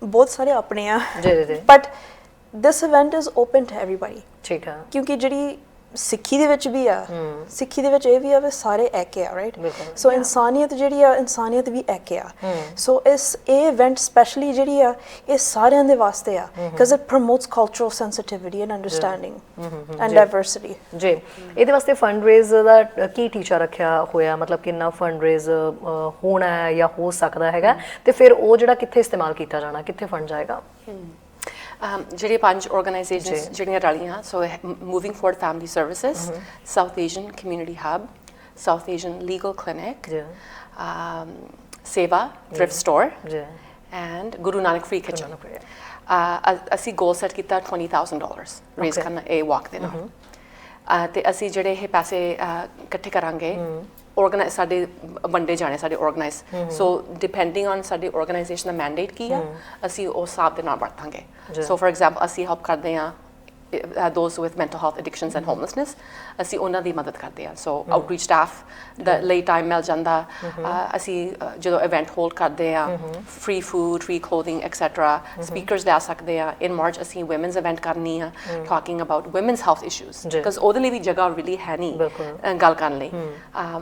ਬਹੁਤ ਸਾਰੇ ਆਪਣੇ ਆ ਜੀ, ਜੀ, ਜੀ। But this event is open to everybody ਠੀਕ ਆ ਕਿਉਂਕਿ ਜਿਹੜੀ ਸਿੱਖੀ ਦੇ ਵਿੱਚ ਵੀ ਆ ਸਿੱਖੀ ਦੇ ਵਿੱਚ ਇਹ ਵੀ ਆ ਵੀ ਸਾਰੇ ਐਕੇ ਆ ਰਾਈਟ। ਸੋ ਇਨਸਾਨੀਅਤ ਜਿਹੜੀ ਆ ਇਨਸਾਨੀਅਤ ਵੀ ਐਕੇ ਆ। ਸੋ ਇਸ ਇਹ ਇਵੈਂਟ ਸਪੈਸ਼ਲੀ ਜਿਹੜੀ ਆ ਇਹ ਸਾਰਿਆਂ ਦੇ ਵਾਸਤੇ ਆ because it promotes cultural sensitivity and understanding and diversity ਜੀ ਇਹਦੇ ਵਾਸਤੇ ਫੰਡ ਰੇਜ਼ ਦਾ ਕੀ ਟੀਚਾ ਰੱਖਿਆ ਹੋਇਆ? ਮਤਲਬ ਕਿੰਨਾ ਫੰਡ ਰੇਜ਼ ਹੋਣਾ ਹੈ ਜਾਂ ਹੋ ਸਕਦਾ ਹੈਗਾ? ਤੇ ਫਿਰ ਉਹ ਜਿਹੜਾ ਕਿੱਥੇ ਇਸਤੇਮਾਲ ਕੀਤਾ ਜਾਣਾ ਕਿੱਥੇ ਫੰਡ ਜਾਏਗਾ? ਜਿਹੜੇ ਪੰਜ ਆਰਗੇਨਾਈਜੇਸ਼ਨਸ। ਜਿਹੜੀਆਂ ਰਲੀਆਂ so moving forward family services South Asian community hub South Asian legal clinic Seva thrift store and Guru Nanak free kitchen. ਅਸੀਂ ਗੋਲ ਸੈਟ ਕੀਤਾ 20000 ਡਾਲਰਸ ਰੇਜ਼. ਕਰਨਾ ਇਹ ਵਾਕ ਦੇ ਨਾਲ ਤੇ ਅਸੀਂ ਜਿਹੜੇ ਇਹ ਪੈਸੇ ਇਕੱਠੇ ਕਰਾਂਗੇ ਆਰਗੇਨਾਈਜ਼ ਸਾਡੇ ਵੰਡੇ ਜਾਣੇ ਸਾਡੇ ਆਰਗੇਨਾਈਜ਼ ਸੋ ਡਿਪੈਂਡਿੰਗ ਔਨ ਸਾਡੀ ਆਰਗੇਨਾਈਜੇਸ਼ਨ ਦਾ ਮੈਂਡੇਟ ਕੀ ਆ ਅਸੀਂ ਉਸ ਹਿਸਾਬ ਦੇ ਨਾਲ ਵਰਤਾਂਗੇ। ਸੋ ਫॉर ਐਗਜ਼ਾਮਪਲ ਅਸੀਂ ਹੈਲਪ ਕਰਦੇ ਹਾਂ those with mental health addictions and homelessness ਅਸੀਂ ਉਹਨਾਂ ਦੀ ਮਦਦ ਕਰਦੇ ਹਾਂ ਸੋ ਆਊਟਰੀਚ ਸਟਾਫ ਦਾ ਲਈ ਟਾਈਮ ਮਿਲ ਜਾਂਦਾ ਅਸੀਂ ਜਦੋਂ ਇਵੈਂਟ ਹੋਲਡ ਕਰਦੇ ਹਾਂ free food free clothing etcetera speakers ਲਿਆ ਸਕਦੇ ਆ ਇਨ ਮਾਰਚ ਅਸੀਂ ਔਮਨਸ ਇਵੈਂਟ ਕਰਨੀ ਆ talking about women's health issues ਜੀ। ਬਿਕਾਜ਼ ਉਹਦੇ ਲਈ ਵੀ ਜਗ੍ਹਾ ਰੀਲੀ ਹੈ ਨਹੀਂ ਗੱਲ ਕਰਨ ਲਈ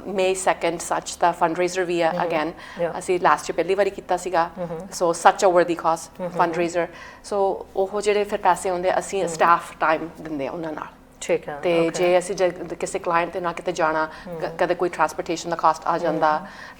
ਮੇ 2nd ਸੱਚ ਦਾ ਫੰਡਰੇਜ਼ਰ ਵੀ ਆ ਅਗੇਨ. ਅਸੀਂ ਲਾਸਟ year ਪਹਿਲੀ ਵਾਰੀ ਕੀਤਾ ਸੀਗਾ ਸੋ ਸੱਚ ਅ ਵਰਦੀ ਕਾਜ਼ ਫੰਡਰੇਜ਼ਰ ਸੋ ਉਹ ਜਿਹੜੇ ਫਿਰ ਪੈਸੇ ਹੁੰਦੇ ਅਸੀਂ ਸਟਾਫ ਟਾਈਮ ਦਿੰਦੇ ਆ ਉਹਨਾਂ ਨਾਲ ਠੀਕ ਹੈ, ਤੇ okay. ਜੇ ਅਸੀਂ ਜੇ ਕਿਸੇ ਕਲਾਇੰਟ ਦੇ ਨਾਲ ਕਿਤੇ ਜਾਣਾ ਕ- ਕਦੇ ਕੋਈ ਟਰਾਂਸਪੋਰਟੇਸ਼ਨ ਦਾ ਕਾਸਟ ਆ ਜਾਂਦਾ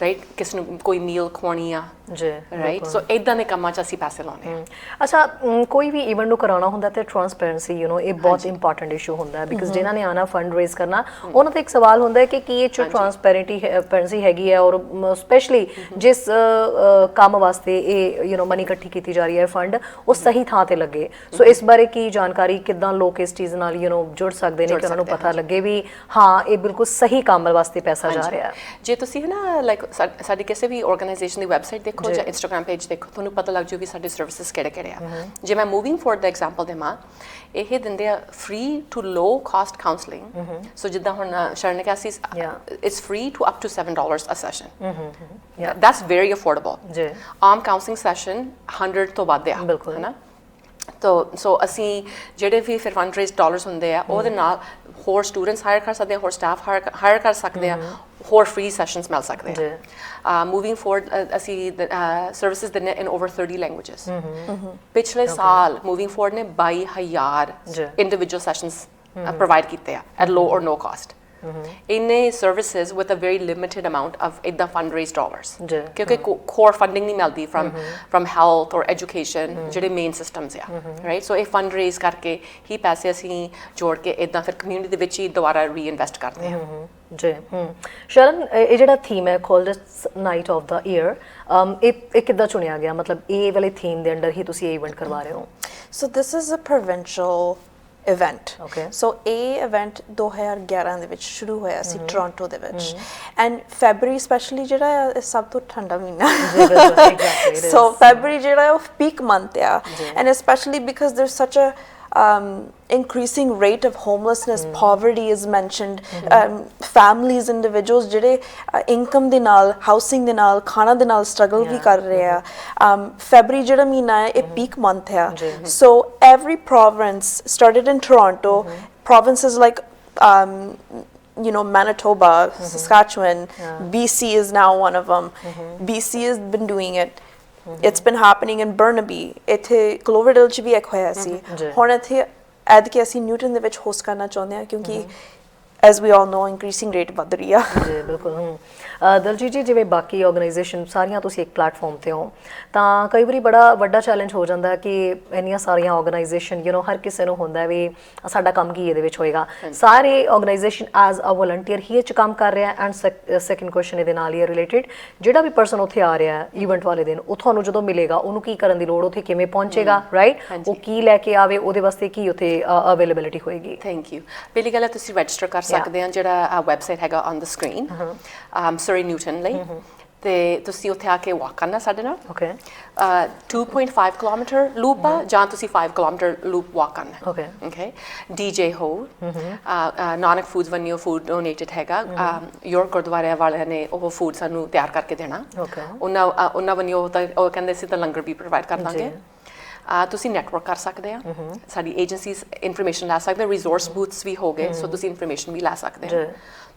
ਰਾਈਟ ਕਿਸ ਨੂੰ ਕੋਈ ਮੀਲ ਖਵਾਉਣੀ ਆ ਜੀ ਰਾਈਟ ਸੋ ਇਦਾਂ ਦੇ ਕੰਮਾਂ 'ਚ ਅਸੀਂ ਪੈਸੇ ਲਾਉਣੇ ਆ ਅੱਛਾ ਮ, ਕੋਈ ਵੀ ਇਵੈਂਟ ਨੂੰ ਕਰਾਉਣਾ ਹੁੰਦਾ ਤੇ ਟਰਾਂਸਪੇਰੈਂਸੀ ਯੂ نو ਇਹ ਬਹੁਤ ਇੰਪੋਰਟੈਂਟ ਇਸ਼ੂ ਹੁੰਦਾ ਹੈ ਬਿਕਾਜ਼ ਜਿਨ੍ਹਾਂ ਨੇ ਆਣਾ ਫੰਡ ਰੇਜ਼ ਕਰਨਾ ਉਹਨਾਂ ਦਾ ਇੱਕ ਸਵਾਲ ਹੁੰਦਾ ਹੈ ਕਿ ਕੀ ਇਹ ਚ ਟਰਾਂਸਪੇਰੈਂਟੀ ਟਰਾਂਸਪੇਰੈਂਸੀ ਹੈਗੀ ਹੈ ਔਰ ਸਪੈਸ਼ਲੀ ਜਿਸ ਅ, ਅ, ਕੰਮ ਵਾਸਤੇ ਇਹ ਯੂ نو ਮਨੀ ਇਕੱਠੀ ਕੀਤੀ ਜਾ ਰਹੀ ਹੈ ਫੰਡ ਉਹ ਸਹੀ ਥਾਂ ਤੇ ਲੱਗੇ ਸੋ ਇਸ ਬਾਰੇ ਕੀ ਜਾਣਕਾਰੀ ਕਿਦਾਂ ਲੋਕ ਇਸ ਚੀਜ਼ ਨਾਲ ਯੂ نو ਜੁੜ ਸਕਦੇ ਨੇ ਕਿ ਉਹਨਾਂ ਨੂੰ ਪਤਾ ਲੱਗੇ ਵੀ ਹਾਂ ਇਹ ਬਿਲਕੁਲ ਸਹੀ ਕੰਮ ਵਾਸਤੇ ਪੈਸਾ ਜਾ ਰਿਹਾ। ਹੈ ਜੇ ਤੁਸੀਂ ਹੈ ਨਾ ਲਾਈਕ ਸਾਡੀ ਕਿਸੇ ਵੀ ਆਰਗੇਨਾਈਜੇਸ਼ਨ ਦੀ ਵੈਬਸਾਈਟ ਦੇਖੋ ਜਾਂ। ਇੰਸਟਾਗ੍ਰam ਪੇਜ ਦੇਖੋ ਤੁਹਾਨੂੰ ਪਤਾ ਲੱਗ ਜੂ ਵੀ ਸਾਡੇ ਸਰਵਿਸਿਜ਼ ਕਿਹੜੇ ਕਿਹੜੇ ਆ ਜੇ ਮੈਂ ਮੂਵਿੰਗ ਫੋਰਡ ਦਾ ਐਗਜ਼ਾਮਪਲ ਦੇਵਾਂ ਇਹ ਦਿੰਦੇ ਆ free to low cost counselling so ਜਿੱਦਾਂ ਹੁਣ ਸ਼ਰਨ ਨੇ ਕਿਹਾ ਸੀ. It's free to up to 7 dollars a session. That's very affordable ਜੀ। ਆਮ ਕਾਉਂਸਲਿੰਗ ਸੈਸ਼ਨ 100 ਤੋਂ ਵੱਧ ਆ ਬਿਲਕੁਲ। ਹੈਨਾ? ਤੋ ਸੋ ਅਸੀਂ ਜਿਹੜੇ ਵੀ ਫਿਰ ਫੰਡਰੇਜ਼ ਡਾਲਰਸ ਹੁੰਦੇ ਆ ਉਹਦੇ ਨਾਲ ਹੋਰ ਸਟੂਡੈਂਟਸ ਹਾਇਰ ਕਰ ਸਕਦੇ ਆ ਹੋਰ ਸਟਾਫ ਹਾਇਰ ਕਰ ਸਕਦੇ ਆ ਹੋਰ ਫ੍ਰੀ ਸੈਸ਼ਨਸ ਮਿਲ ਸਕਦੇ ਆ। ਮੂਵਿੰਗ ਫੋਰਡ ਅਸੀਂ ਸਰਵਿਸਿਜ਼ ਦਿੰਨੇ ਇਨ ਓਵਰ 30 ਲੈਂਗੁਏजेस ਪਿਛਲੇ ਸਾਲ ਮੂਵਿੰਗ ਫੋਰਡ ਨੇ 22000 ਇੰਡੀਵਿਜੂਅਲ ਸੈਸ਼ਨਸ ਪ੍ਰੋਵਾਈਡ ਕੀਤੇ ਆ at low or no cost ਇੰਨੇ services with a very limited amount of ਇਦਾਂ ਫੰਡ ਰੇਜ਼ ਡਾਲਰਸ। ਕਿਉਂਕਿ ਕੋਰ ਫੰਡਿੰਗ ਨਹੀਂ ਮਿਲਦੀ from from health or education ਜਿਹੜੇ ਮੇਨ ਸਿਸਟਮਸ ਆ ਰਾਈਟ ਸੋ ਇਹ ਫੰਡ ਰੇਜ਼ ਕਰਕੇ ਹੀ ਪੈਸੇ ਅਸੀਂ ਜੋੜ ਕੇ ਇਦਾਂ ਫਿਰ ਕਮਿਊਨਿਟੀ ਦੇ ਵਿੱਚ ਹੀ ਦੁਬਾਰਾ ਰੀਇਨਵੈਸਟ ਕਰਦੇ ਹਾਂ। ਜੀ ਹਮ ਸ਼ਰਨ ਇਹ ਜਿਹੜਾ ਥੀਮ ਹੈ coldest night of the year ਇਹ ਇਹ ਕਿੱਦਾਂ ਚੁਣਿਆ ਗਿਆ? ਮਤਲਬ ਇਹ ਵਾਲੇ ਥੀਮ ਦੇ ਅੰਡਰ ਹੀ ਤੁਸੀਂ ਇਹ ਇਵੈਂਟ ਕਰਵਾ ਰਹੇ ਹੋ। So this is a provincial event. Okay. So ਇਹ event 2011 ਦੇ ਵਿੱਚ ਸ਼ੁਰੂ ਹੋਇਆ ਸੀ ਟੋਰਾਂਟੋ ਦੇ ਵਿੱਚ ਐਂਡ ਫੈਬਰੀ ਸਪੈਸ਼ਲੀ ਜਿਹੜਾ ਸਭ ਤੋਂ ਠੰਡਾ ਮਹੀਨਾ [LAUGHS] is. ਫੈਬਰੀ ਜਿਹੜਾ ਉਹ ਪੀਕ ਮੰਥ ਆ and specially because there's such a um, increasing rate of homelessness poverty is mentioned um, families individuals ਜਿਹੜੇ ਇਨਕਮ ਦੇ ਨਾਲ ਹਾਊਸਿੰਗ ਦੇ ਨਾਲ ਖਾਣਾ ਦੇ ਨਾਲ ਸਟਰਗਲ ਵੀ ਕਰ ਰਹੇ ਆ um, ਫੈਬਰੀ ਜਿਹੜਾ ਮਹੀਨਾ ਹੈ ਇਹ ਪੀਕ ਮੰਥ ਆ so every province started in toronto provinces like um, you know manitoba saskatchewan bc is now one of them bc has been doing it It's been happening in burnaby. ਇੱਥੇ ਕਲੋਵਰਡਲ ਚ ਵੀ ਇੱਕ ਹੋਇਆ ਸੀ। ਹੁਣ ਇੱਥੇ ਐਦ ਕਿ ਅਸੀਂ Newton ਦੇ ਵਿੱਚ ਹੋਸਟ ਕਰਨਾ ਚਾਹੁੰਦੇ ਹਾਂ ਕਿਉਂਕਿ as we all know increasing rate ਵੱਧ ਰਹੀ ਆ। ਜੀ ਬਿਲਕੁਲ ਦਲਜੀਤ ਜੀ ਜਿਵੇਂ ਬਾਕੀ ਆਰਗੇਨਾਈਜੇਸ਼ਨ ਸਾਰੀਆਂ ਤੁਸੀਂ ਇੱਕ ਪਲੇਟਫਾਰਮ ਤੇ ਹੋ ਤਾਂ ਕਈ ਵਾਰੀ ਬੜਾ ਵੱਡਾ ਚੈਲੰਜ ਹੋ ਜਾਂਦਾ ਕਿ ਇੰਨੀਆਂ ਸਾਰੀਆਂ ਆਰਗੇਨਾਈਜੇਸ਼ਨ ਯੂ نو ਹਰ ਕਿਸੇ ਨੂੰ ਹੁੰਦਾ ਵੀ ਸਾਡਾ ਕੰਮ ਕੀ ਇਹਦੇ ਵਿੱਚ ਹੋਏਗਾ। ਸਾਰੇ ਆਰਗੇਨਾਈਜੇਸ਼ਨ ਐਜ਼ ਅ ਵਲੰਟੀਅਰ ਹੀ ਇਹ ਚ ਕੰਮ ਕਰ ਰਿਹਾ ਐਂਡ ਸੈਕੰਡ ਕੁਐਸਚਨ ਇਹਦੇ ਨਾਲ ਹੀ ਹੈ ਰਿਲੇਟਡ ਜਿਹੜਾ ਵੀ ਪਰਸਨ ਉੱਥੇ ਆ ਰਿਹਾ ਹੈ ਇਵੈਂਟ ਵਾਲੇ ਦਿਨ ਉਹ ਤੁਹਾਨੂੰ ਜਦੋਂ ਮਿਲੇਗਾ ਉਹਨੂੰ ਕੀ ਕਰਨ ਦੀ ਲੋੜ ਉੱਥੇ ਕਿਵੇਂ ਪਹੁੰਚੇਗਾ ਰਾਈਟ ਉਹ ਕੀ ਲੈ ਕੇ ਆਵੇ ਉਹਦੇ ਵਾਸਤੇ ਕੀ ਉੱਥੇ ਅਵੇਲੇਬਿਲਿਟੀ ਹੋਏਗੀ। ਥੈਂਕ ਯੂ ਪਹਿਲੀ ਗੱਲ ਹੈ ਤੁਸੀਂ ਰਜਿਸਟਰ ਕਰ ਸਕਦੇ ਆ ਜਿਹੜਾ ਵੈਬਸਾਈਟ ਹੈਗਾ on the screen um Surrey Newton ਲਈ ਤੇ ਤੁਸੀਂ ਉੱਥੇ ਆ ਕੇ ਵਾਕ ਕਰਨਾ ਸਾਡੇ ਨਾਲ ਓਕੇ uh, 2.5 ਕਿਲੋਮੀਟਰ ਲੂਪ ਆ ਜਾਂ ਤੁਸੀਂ 5 ਕਿਲੋਮੀਟਰ ਲੂਪ ਵਾਕ ਕਰਨਾ Okay. okay DJ ਹੋ Nanak foods one you food donated ਹੈਗਾ ਯੋਰ ਗੁਰਦੁਆਰੇ ਵਾਲਿਆਂ ਨੇ ਉਹ ਫੂਡ ਸਾਨੂੰ ਤਿਆਰ ਕਰਕੇ ਦੇਣਾ. ਉਹਨਾਂ ਉਹਨਾਂ ਵਨ ਉਹ ਤਾਂ ਉਹ ਕਹਿੰਦੇ ਸੀ ਤਾਂ ਲੰਗਰ ਵੀ ਪ੍ਰੋਵਾਈਡ ਕਰ ਦਾਂਗੇ ਤੁਸੀਂ ਨੈਟਵਰਕ ਕਰ ਸਕਦੇ ਆ ਸਾਡੀ ਏਜੰਸੀਜ਼ ਇਨਫੋਰਮੇਸ਼ਨ ਲੈ ਸਕਦੇ ਰਿਸੋਰਸ ਬੂਥਸ ਵੀ ਹੋ ਗਏ ਸੋ ਤੁਸੀਂ ਇਨਫੋਰਮੇਸ਼ਨ ਵੀ ਲੈ ਸਕਦੇ। ਆ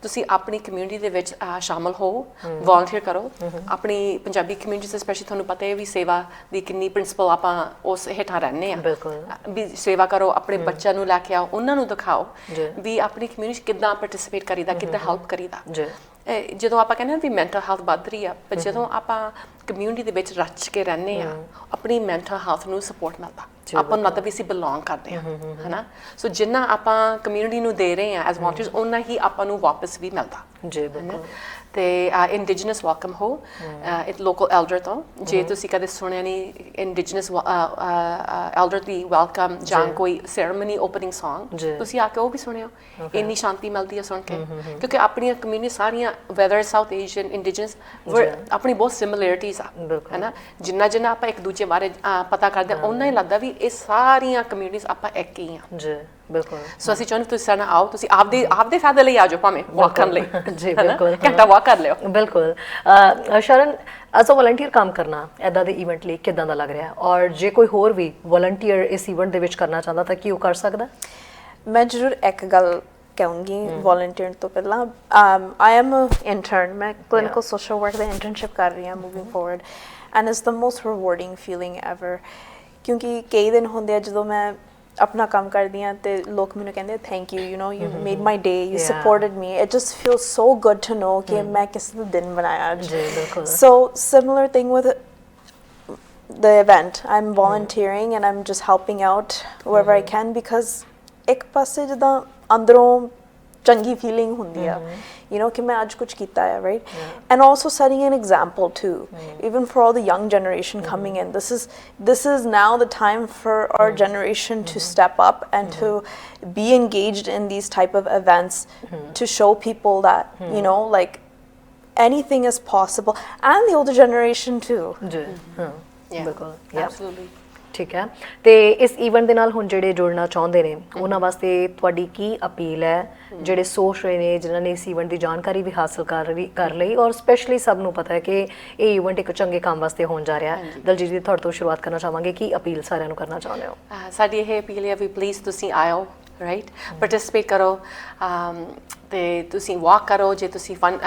ਤੁਸੀਂ ਆਪਣੀ ਕਮਿਊਨਿਟੀ ਦੇ ਵਿੱਚ ਸ਼ਾਮਲ ਹੋ ਵੋਲੰਟੀਅਰ ਕਰੋ। ਆਪਣੀ ਪੰਜਾਬੀ ਕਮਿਊਨਿਟੀ ਸੇ ਸਪੈਸ਼ਲੀ ਤੁਹਾਨੂੰ ਪਤਾ ਹੈ ਵੀ ਸੇਵਾ ਦੀ ਕਿੰਨੀ ਪ੍ਰਿੰਸੀਪਲ ਆਪਾਂ ਉਸ ਹੇਠਾਂ ਰਹਿੰਦੇ ਆ। ਵੀ ਸੇਵਾ ਕਰੋ ਆਪਣੇ ਬੱਚਿਆਂ ਨੂੰ ਲੈ ਕੇ ਆਓ ਉਹਨਾਂ ਨੂੰ ਦਿਖਾਓ। ਵੀ ਆਪਣੀ ਕਮਿਊਨਿਟੀ ਕਿੱਦਾਂ ਪਾਰਟਿਸਿਪੇਟ ਕਰੀਦਾ ਕਿੱਦਾਂ ਹੈਲਪ ਕਰੀਦਾ। ਜਦੋਂ ਆਪਾਂ ਕਹਿੰਦੇ ਆ ਵੀ ਮੈਂਟਲ ਹੈਲਥ ਵੱਧ ਰਹੀ ਆ ਪਰ ਜਦੋਂ ਆਪਾਂ ਕਮਿਊਨਿਟੀ ਦੇ ਵਿੱਚ ਰਚ ਕੇ ਰਹਿੰਦੇ ਆ ਆਪਣੀ ਮੈਂਟਲ ਹੈਲਥ ਨੂੰ ਸਪੋਰਟ ਮਿਲਦਾ ਆਪਾਂ ਨੂੰ ਲੱਗਦਾ ਵੀ ਅਸੀਂ ਬਿਲੋਂਗ ਕਰਦੇ ਆ ਹਨਾ? ਸੋ ਜਿੰਨਾ ਆਪਾਂ ਕਮਿਊਨਿਟੀ ਨੂੰ ਦੇ ਰਹੇ ਆ ਐਜ਼ ਵੋਲੰਟੀਅਰਸ ਉਹਨਾਂ ਹੀ ਆਪਾਂ ਨੂੰ ਵਾਪਸ ਵੀ ਮਿਲਦਾ। ਜੀ ਬਿਲਕੁਲ। ਤੇ ਇੰਡੀਜੀਨਸ ਵੈਲਕਮ ਹੋ ਇਟ ਲੋਕਲ ਐਲਡਰ ਤੋਂ। ਜੇ ਤੁਸੀਂ ਕਦੇ ਸੁਣਿਆ ਨਹੀਂ ਇੰਡੀਜੀਨਸ ਐਲਡਰ ਦੀ ਵੈਲਕਮ ਜਾਂ ਕੋਈ ਸੈਰੇਮਨੀ ਓਪਨਿੰਗ Song। ਤੁਸੀਂ ਆ ਕੇ ਉਹ ਵੀ ਸੁਣਿਓ। ਇੰਨੀ ਸ਼ਾਂਤੀ ਮਿਲਦੀ ਹੈ ਸੁਣ ਕੇ। ਕਿਉਂਕਿ ਆਪਣੀਆਂ ਕਮਿਊਨਿਟੀ ਸਾਰੀਆਂ ਵੈਦਰ ਸਾਊਥ ਏਸ਼ੀਅਨ ਇੰਡੀਜਨਸ ਆਪਣੀ ਬਹੁਤ ਸਿਮਿਲੈਰਿਟੀਜ਼ ਆ। ਹੈਨਾ? ਜਿੰਨਾ ਜਿੰਨਾ ਆਪਾਂ ਇੱਕ ਦੂਜੇ ਬਾਰੇ ਪਤਾ ਕਰਦੇ ਹਾਂ। ਉਹਨਾਂ ਹੀ ਲੱਗਦਾ ਵੀ ਇਹ ਸਾਰੀਆਂ ਕਮਿਊਨਿਟੀਜ਼ ਆਪਾਂ ਇੱਕ ਹੀ ਆ। ਜੀ। ਬਿਲਕੁਲ। ਸੋ ਅਸੀਂ ਚਾਹੁੰਦੇ ਤੁਸੀਂ ਸਾਡੇ ਨਾਲ ਆਓ ਤੁਸੀਂ ਆਪਦੇ ਆਪਦੇ ਫਾਇਦੇ ਲਈ ਆ ਜਾਓ ਭਾਵੇਂ ਵਾਕ ਕਰਨ ਲਈ [LAUGHS] ਜੀ? ਬਿਲਕੁਲ। ਘੰਟਾ ਵਾਕ ਕਰ ਲਿਓ। ਬਿਲਕੁਲ। ਸ਼ਰਨ ਐਜ਼ ਅ ਵਲੰਟੀਅਰ ਕੰਮ ਕਰਨਾ ਐਦਾਂ ਦੇ ਇਵੈਂਟ ਲਈ ਕਿਦਾਂ ਦਾ ਲੱਗ ਰਿਹਾ? ਹੈ? ਔਰ ਜੇ ਕੋਈ ਹੋਰ ਵੀ ਵਲੰਟੀਅਰ ਇਸ ਇਵੈਂਟ ਦੇ ਵਿੱਚ ਕਰਨਾ ਚਾਹੁੰਦਾ ਤਾਂ ਕੀ ਉਹ ਕਰ ਸਕਦਾ? ਮੈਂ ਜ਼ਰੂਰ ਇੱਕ ਗੱਲ ਕਹੂੰਗੀ ਵੋਲੰਟੀਅਰ ਤੋਂ ਪਹਿਲਾਂ। ਆਈ ਐਮ ਇੰਟਰਨ ਮੈਂ ਕਲੀਨਿਕਲ ਸੋਸ਼ਲ ਵਰਕ ਦਾ ਇੰਟਰਨਸ਼ਿਪ ਕਰ ਰਹੀ ਹਾਂ moving forward and it's the most rewarding feeling ever ਕਿਉਂਕਿ ਕਈ ਦਿਨ ਹੁੰਦੇ ਆ ਜਦੋਂ ਮੈਂ ਆਪਣਾ ਕੰਮ ਕਰਦੀ ਹਾਂ ਤੇ ਲੋਕ ਮੈਨੂੰ ਕਹਿੰਦੇ thank you you know you made my day you Yeah. Supported me it just feels so good to know ਕਿ ਮੈਂ ਕਿਸੇ ਦਾ ਦਿਨ ਬਣਾਇਆ ਅੱਜ ਜੀ, ਬਿਲਕੁਲ। so similar thing with the event i'm volunteering and i'm just helping out wherever i can because ਇੱਕ ਪਾਸੇ ਜਦੋਂ ਅੰਦਰੋਂ ਚੰਗੀ ਫੀਲਿੰਗ ਹੁੰਦੀ ਆ you know ਕਿ ਮੈਂ ਅੱਜ ਕੁਝ ਕੀਤਾ ਹੈ right and also setting an example too even for all the young generation coming in this is this is now the time for our generation to step up and to be engaged in these type of events to show people that you know like anything is possible and the older generation too ਜੀ ਹਾਂ Yeah, ਬਿਲਕੁਲ yeah. absolutely. ਠੀਕ ਹੈ। ਤੇ ਇਸ event ਦੇ ਨਾਲ ਹੁਣ ਜਿਹੜੇ ਜੁੜਨਾ ਚਾਹੁੰਦੇ ਨੇ ਉਹਨਾਂ ਵਾਸਤੇ ਤੁਹਾਡੀ ਕੀ ਅਪੀਲ ਹੈ? ਜਿਹੜੇ ਸੋਚ ਰਹੇ ਨੇ ਜਿਨ੍ਹਾਂ ਨੇ ਇਸ ਇਵੈਂਟ ਦੀ ਜਾਣਕਾਰੀ ਵੀ ਹਾਸਲ ਕਰ ਰਹੀ ਕਰ ਲਈ ਔਰ ਸਪੈਸ਼ਲੀ ਸਭ ਨੂੰ ਪਤਾ ਹੈ ਕਿ ਇਹ ਇਵੈਂਟ ਇੱਕ ਚੰਗੇ ਕੰਮ ਵਾਸਤੇ ਹੋਣ ਜਾ ਰਿਹਾ ਹੈ। ਦਲਜੀਤ ਜੀ ਤੁਹਾਡੇ ਤੋਂ ਸ਼ੁਰੂਆਤ ਕਰਨਾ ਚਾਹਾਂਗੇ ਕੀ ਅਪੀਲ ਸਾਰਿਆਂ ਨੂੰ ਕਰਨਾ ਚਾਹੁੰਦੇ ਹੋ? ਸਾਡੀ ਇਹ ਅਪੀਲ ਹੈ ਵੀ ਪਲੀਜ਼ ਤੁਸੀਂ ਆਓ ਰਾਈਟ ਪਾਰਟਿਸਿਪੇਟ ਕਰੋ। ਤੇ ਤੁਸੀਂ ਵਾਕ ਕਰੋ ਜੇ ਤੁਸੀਂ ਫਨ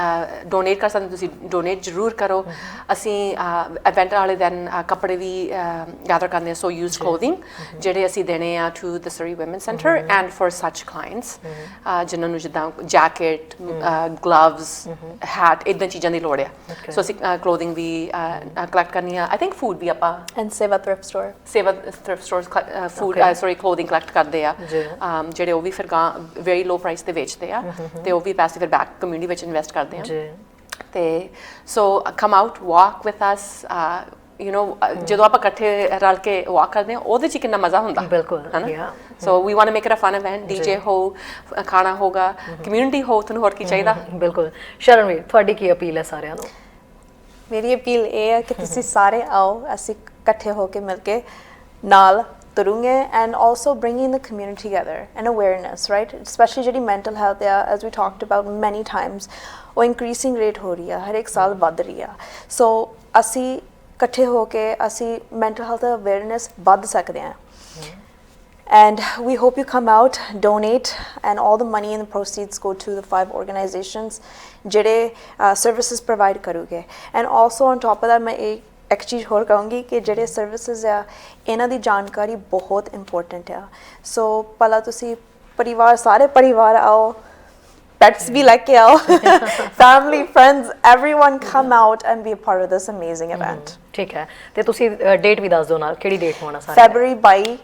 ਡੋਨੇਟ ਕਰ ਸਕਦੇ ਤੁਸੀਂ ਡੋਨੇਟ ਜ਼ਰੂਰ ਕਰੋ। ਅਸੀਂ ਇਵੈਂਟ ਵਾਲੇ ਦਿਨ ਕੱਪੜੇ ਵੀ ਗੈਦਰ ਕਰਨੇ ਆ ਸੋ ਯੂਜ਼ਡ ਕਲੋਥਿੰਗ ਜਿਹੜੇ ਅਸੀਂ ਦੇਣੇ ਆ to the Surrey women centre and for such clients ਜਿਨ੍ਹਾਂ ਨੂੰ ਜਿੱਦਾਂ ਜੈਕਟ ਗਲਵਸ ਹੈਟ ਇਦਾਂ ਚੀਜ਼ਾਂ ਦੀ ਲੋੜ ਆ। ਸੋ ਅਸੀਂ ਕਲੋਥਿੰਗ ਵੀ ਕਲੈਕਟ ਕਰਨੀ ਆ। ਆਈ ਥਿੰਕ ਫੂਡ ਵੀ ਆਪਾਂ save a thrift store Seva thrift stores food. Sorry clothing collect ਕਰਦੇ ਆ। ਜਿਹੜੇ ਉਹ ਵੀ ਫਿਰ ਵੈਰੀ ਲੋ ਪ੍ਰਾਈਸ ਤੇ ਵੇਚਦੇ ਆ। ਤੇ ਉਹ ਵੀ ਪੈਸੇ ਫਿਰ ਬੈਕ ਕਮਿਊਨਿਟੀ ਵਿੱਚ ਇਨਵੈਸਟ ਕਰਦੇ ਆ। ਜੀ। ਤੇ so come out walk with us you know ਜਦੋਂ ਆਪਾਂ ਇਕੱਠੇ ਰਲ ਕੇ ਵਾਕ ਕਰਦੇ ਆ ਉਹਦੇ ਚ ਕਿੰਨਾ ਮਜ਼ਾ ਹੁੰਦਾ। ਬਿਲਕੁਲ, ਹਨਾ. So we want to make it a fun event DJ ਹੋ ਖਾਣਾ ਹੋਗਾ ਕਮਿਊਨਿਟੀ ਹੋ ਤੁਹਾਨੂੰ ਹੋਰ ਕੀ ਚਾਹੀਦਾ? ਬਿਲਕੁਲ। ਸ਼ਰਨਵੀਰ ਤੁਹਾਡੀ ਕੀ ਅਪੀਲ ਹੈ ਸਾਰਿਆਂ ਨੂੰ? ਮੇਰੀ ਅਪੀਲ ਇਹ ਹੈ ਕਿ ਤੁਸੀਂ ਸਾਰੇ ਆਓ ਅਸੀਂ ਇਕੱਠੇ ਹੋ ਕੇ ਮਿਲ ਕੇ ਨਾਲ ਤੁਰੂਗੇ and also bringing the community together and awareness right specially ਜਿਹੜੀ ਮੈਂਟਲ ਹੈਲਥ ਆ as we talked about many times ਉਹ ਇਨਕਰੀਸਿੰਗ ਰੇਟ ਹੋ ਰਹੀ ਆ ਹਰ ਇੱਕ ਸਾਲ ਵੱਧ ਰਹੀ ਆ ਸੋ ਅਸੀਂ ਇਕੱਠੇ ਹੋ ਕੇ ਅਸੀਂ ਮੈਂਟਲ ਹੈਲਥ ਅਵੇਅਰਨੈਸ ਵੱਧ ਸਕਦੇ ਹਾਂ And we hope you come out, donate, and all the money and the proceeds go to the five organizations ਜਿਹੜੇ uh, services provide ਕਰੂਗੇ and also on top of that ਮੈਂ ਇਹ ਇੱਕ ਚੀਜ਼ ਹੋਰ ਕਹੂੰਗੀ ਕਿ ਜਿਹੜੇ services ਆ ਇਹਨਾਂ ਦੀ ਜਾਣਕਾਰੀ ਬਹੁਤ important ਆ ਸੋ ਪਹਿਲਾਂ ਤੁਸੀਂ ਪਰਿਵਾਰ ਸਾਰੇ ਪਰਿਵਾਰ ਆਓ pets ਵੀ ਲੈ ਕੇ ਆਓ family friends everyone come out and be a part of this amazing event ਠੀਕ ਹੈ ਤੇ ਤੁਸੀਂ ਡੇਟ ਵੀ ਦੱਸ ਦਿਓ ਨਾਲ ਕਿਹੜੀ ਡੇਟ ਹੋਣਾ ਸਾਰਿਆਂ February 22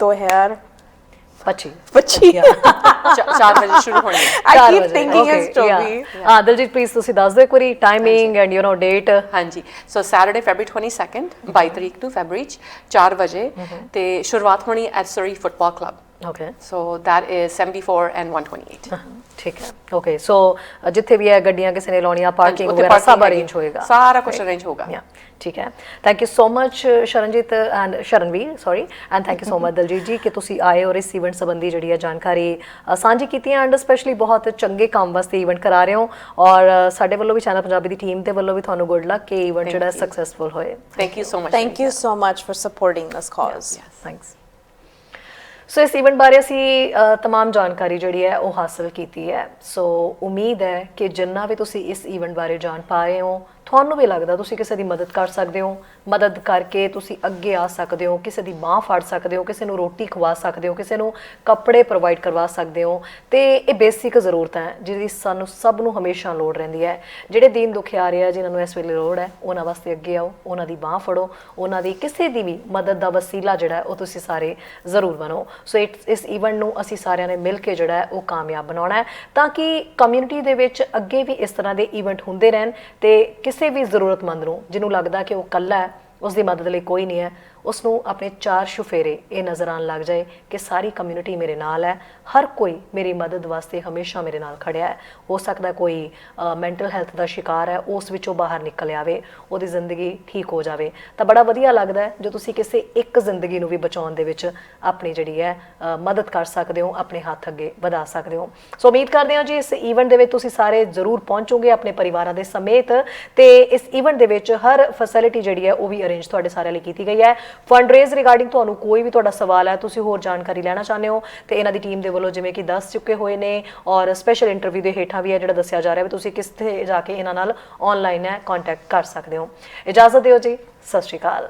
2025 25 4 ਵਜੇ ਸ਼ੁਰੂ ਹੋਣੀ ਹੈ I ਚਾਰ keep ਵਜੇ। thinking Okay, it's Joby. yeah. ਹਾਂ ਦਲਜੀਤ ਪਲੀਜ਼ ਤੁਸੀਂ ਦੱਸ ਦਿਓ ਇੱਕ ਵਾਰੀ timing and you know date ਹਾਂਜੀ ਸੋ ਸੈਟਰਡੇ ਫੈਬਰੀ 22nd 22 ਤਰੀਕ ਨੂੰ ਫੈਬਰੀ 'ਚ 4 ਵਜੇ ਤੇ ਸ਼ੁਰੂਆਤ ਹੋਣੀ at Surrey football club okay so that is 74 and 128 ਠੀਕ ਹੈ ਓਕੇ ਸੋ ਜਿੱਥੇ ਵੀ ਹੈ ਗੱਡੀਆਂ ਕਿਸੇ ਨੇ ਲਾਉਣੀਆਂ ਪਾਰਕਿੰਗ ਵਗੈਰਾ ਸਭ। ਅਰੇਂਜ ਹੋਏਗਾ ਸਾਰਾ ਕੁਝ ਅਰੇਂਜ ਹੋਗਾ Yeah, ਠੀਕ ਹੈ thank you so much Sharanjit and Sharanveer sorry and thank you so much Daljit ji ਕਿ ਤੁਸੀਂ ਆਏ ਔਰ ਇਸ ਇਵੈਂਟ ਸੰਬੰਧੀ ਜਿਹੜੀ ਹੈ ਜਾਣਕਾਰੀ ਸਾਂਝੀ ਕੀਤੀ ਐਂਡ ਸਪੈਸ਼ਲੀ ਬਹੁਤ ਚੰਗੇ ਕੰਮ ਵਾਸਤੇ ਇਵੈਂਟ ਕਰਾ ਰਹੇ ਹੋ ਔਰ ਸਾਡੇ ਵੱਲੋਂ ਵੀ ਚੈਨਲ ਪੰਜਾਬੀ ਦੀ ਟੀਮ ਦੇ ਵੱਲੋਂ ਵੀ ਤੁਹਾਨੂੰ ਗੁੱਡ ਲੱਕ ਕਿ ਇਵੈਂਟ ਜਿਹੜਾ. ਸਕਸੈਸਫੁਲ ਹੋਏ thank you so much Thank you [LAUGHS] so much for supporting this cause. Thanks ਸੋ ਇਸ ਇਵੈਂਟ ਬਾਰੇ ਅਸੀਂ ਅ, तमाम ਜਾਣਕਾਰੀ ਜਿਹੜੀ ਹੈ ਉਹ ਹਾਸਲ ਕੀਤੀ ਹੈ ਸੋ ਉਮੀਦ ਹੈ ਕਿ ਜਿੰਨਾ ਵੀ ਤੁਸੀਂ ਇਸ ਇਵੈਂਟ ਬਾਰੇ ਜਾਣ ਪਾ ਰਹੇ ਹੋ ਤੁਹਾਨੂੰ ਵੀ ਲੱਗਦਾ ਤੁਸੀਂ ਕਿਸੇ ਦੀ ਮਦਦ ਕਰ ਸਕਦੇ ਹੋ? ਮਦਦ ਕਰਕੇ ਤੁਸੀਂ ਅੱਗੇ ਆ ਸਕਦੇ ਹੋ? ਕਿਸੇ ਦੀ ਬਾਹ ਫੜ ਸਕਦੇ ਹੋ? ਕਿਸੇ ਨੂੰ ਰੋਟੀ ਖਵਾ ਸਕਦੇ ਹੋ? ਕਿਸੇ ਨੂੰ ਕੱਪੜੇ ਪ੍ਰੋਵਾਈਡ ਕਰਵਾ ਸਕਦੇ ਹੋ? ਤੇ ਇਹ ਬੇਸਿਕ ਜ਼ਰੂਰਤਾਂ ਹੈ, ਜਿਹਦੀ ਸਾਨੂੰ ਸਭ ਨੂੰ ਹਮੇਸ਼ਾ ਲੋੜ ਰਹਿੰਦੀ ਹੈ। ਜਿਹੜੇ ਦੀਨ ਦੁਖਿਆਰੇ ਆ ਜਿਨ੍ਹਾਂ ਨੂੰ ਇਸ ਵੇਲੇ ਲੋੜ ਹੈ, ਉਹਨਾਂ ਵਾਸਤੇ ਅੱਗੇ ਆਓ, ਉਹਨਾਂ ਦੀ ਬਾਹ ਫੜੋ, ਉਹਨਾਂ ਦੀ ਕਿਸੇ ਦੀ ਵੀ ਮਦਦ ਦਾ ਵਸੀਲਾ ਜਿਹੜਾ ਉਹ ਤੁਸੀਂ ਸਾਰੇ ਜ਼ਰੂਰ ਬਣੋ। ਸੋ ਇਟ- ਇਸ ਇਵੈਂਟ ਨੂੰ ਅਸੀਂ ਸਾਰਿਆਂ ਨੇ ਮਿਲ ਕੇ ਜਿਹੜਾ ਉਹ ਕਾਮਯਾਬ ਬਣਾਉਣਾ ਹੈ, ਤਾਂ ਕਿ ਕਮਿਊਨਿਟੀ ਦੇ ਵਿੱਚ ਅੱਗੇ ਵੀ ਇਸ ਤਰ੍ਹਾਂ ਦੇ ਇਵੈਂਟ ਹੁੰਦੇ ਰਹਿਣ ਤੇ ਕਿਸ ਕਿਸੇ ਵੀ ਜ਼ਰੂਰਤਮੰਦ ਨੂੰ, ਜਿਹਨੂੰ ਲੱਗਦਾ ਕਿ ਉਹ ਇਕੱਲਾ ਹੈ ਉਸ ਦੀ ਮਦਦ ਲਈ ਕੋਈ ਨਹੀਂ ਹੈ ਉਸ ਨੂੰ ਆਪਣੇ ਚਾਰ ਸ਼ੁਫੇਰੇ ਇਹ ਨਜ਼ਰ ਆਉਣ ਲੱਗ ਜਾਏ ਕਿ ਸਾਰੀ ਕਮਿਊਨਿਟੀ ਮੇਰੇ ਨਾਲ ਹੈ। ਹਰ ਕੋਈ ਮੇਰੀ ਮਦਦ ਵਾਸਤੇ ਹਮੇਸ਼ਾ ਮੇਰੇ ਨਾਲ ਖੜਿਆ ਹੈ। ਹੋ ਸਕਦਾ ਕੋਈ ਮੈਂਟਲ ਹੈਲਥ ਦਾ ਸ਼ਿਕਾਰ ਹੈ, ਉਸ ਵਿੱਚੋਂ ਬਾਹਰ ਨਿਕਲ ਆਵੇ, ਉਹਦੀ ਜ਼ਿੰਦਗੀ ਠੀਕ ਹੋ ਜਾਵੇ। ਤਾਂ ਬੜਾ ਵਧੀਆ ਲੱਗਦਾ ਹੈ ਜੋ ਤੁਸੀਂ ਕਿਸੇ ਇੱਕ ਜ਼ਿੰਦਗੀ ਨੂੰ ਵੀ ਬਚਾਉਣ ਦੇ ਵਿੱਚ ਆਪਣੀ ਜਿਹੜੀ ਹੈ ਮਦਦ ਕਰ ਸਕਦੇ ਹੋ, ਆਪਣੇ ਹੱਥ ਅੱਗੇ ਵਧਾ ਸਕਦੇ ਹੋ। ਸੋ ਉਮੀਦ ਕਰਦੇ ਹਾਂ ਜੀ ਇਸ ਈਵੈਂਟ ਦੇ ਵਿੱਚ ਤੁਸੀਂ ਸਾਰੇ ਜ਼ਰੂਰ ਪਹੁੰਚੋਗੇ ਆਪਣੇ ਪਰਿਵਾਰਾਂ ਦੇ ਸਮੇਤ ਤੇ ਇਸ ਈਵੈਂਟ ਦੇ ਵਿੱਚ ਹਰ ਫੈਸਿਲਿਟੀ ਜਿਹੜੀ ਹੈ ਉਹ ਵੀ ਅਰੇਂਜ ਤੁਹਾਡੇ ਸਾਰਿਆਂ ਲਈ ਕੀਤੀ ਗਈ ਹੈ। ਫੰਡ ਰੇਜ਼ ਰਿਗਾਰਡਿੰਗ ਤੁਹਾਨੂੰ ਕੋਈ ਵੀ ਤੁਹਾਡਾ ਸਵਾਲ ਹੈ, ਤੁਸੀਂ ਹੋਰ ਜਾਣਕਾਰੀ ਲੈਣਾ ਚਾਹੁੰਦੇ ਹੋ, ਤੇ ਇਹਨਾਂ ਦੀ ਟੀਮ ਦੇ ਵੱਲੋਂ ਜਿਵੇਂ ਕਿ ਦੱਸ ਚੁੱਕੇ ਹੋਏ ਨੇ ਔਰ ਸਪੈਸ਼ਲ ਇੰਟਰਵਿਊ ਦੇ ਹੇਠਾਂ ਵੀ ਹੈ ਜਿਹੜਾ ਦੱਸਿਆ ਜਾ ਰਿਹਾ ਵੀ ਤੁਸੀਂ ਕਿੱਥੇ ਜਾ ਕੇ ਇਹਨਾਂ ਨਾਲ ਆਨਲਾਈਨ ਹੈ ਕੰਟੈਕਟ ਕਰ ਸਕਦੇ ਹੋ। ਇਜਾਜ਼ਤ ਦਿਓ ਜੀ, ਸਤਿ ਸ਼੍ਰੀ ਅਕਾਲ।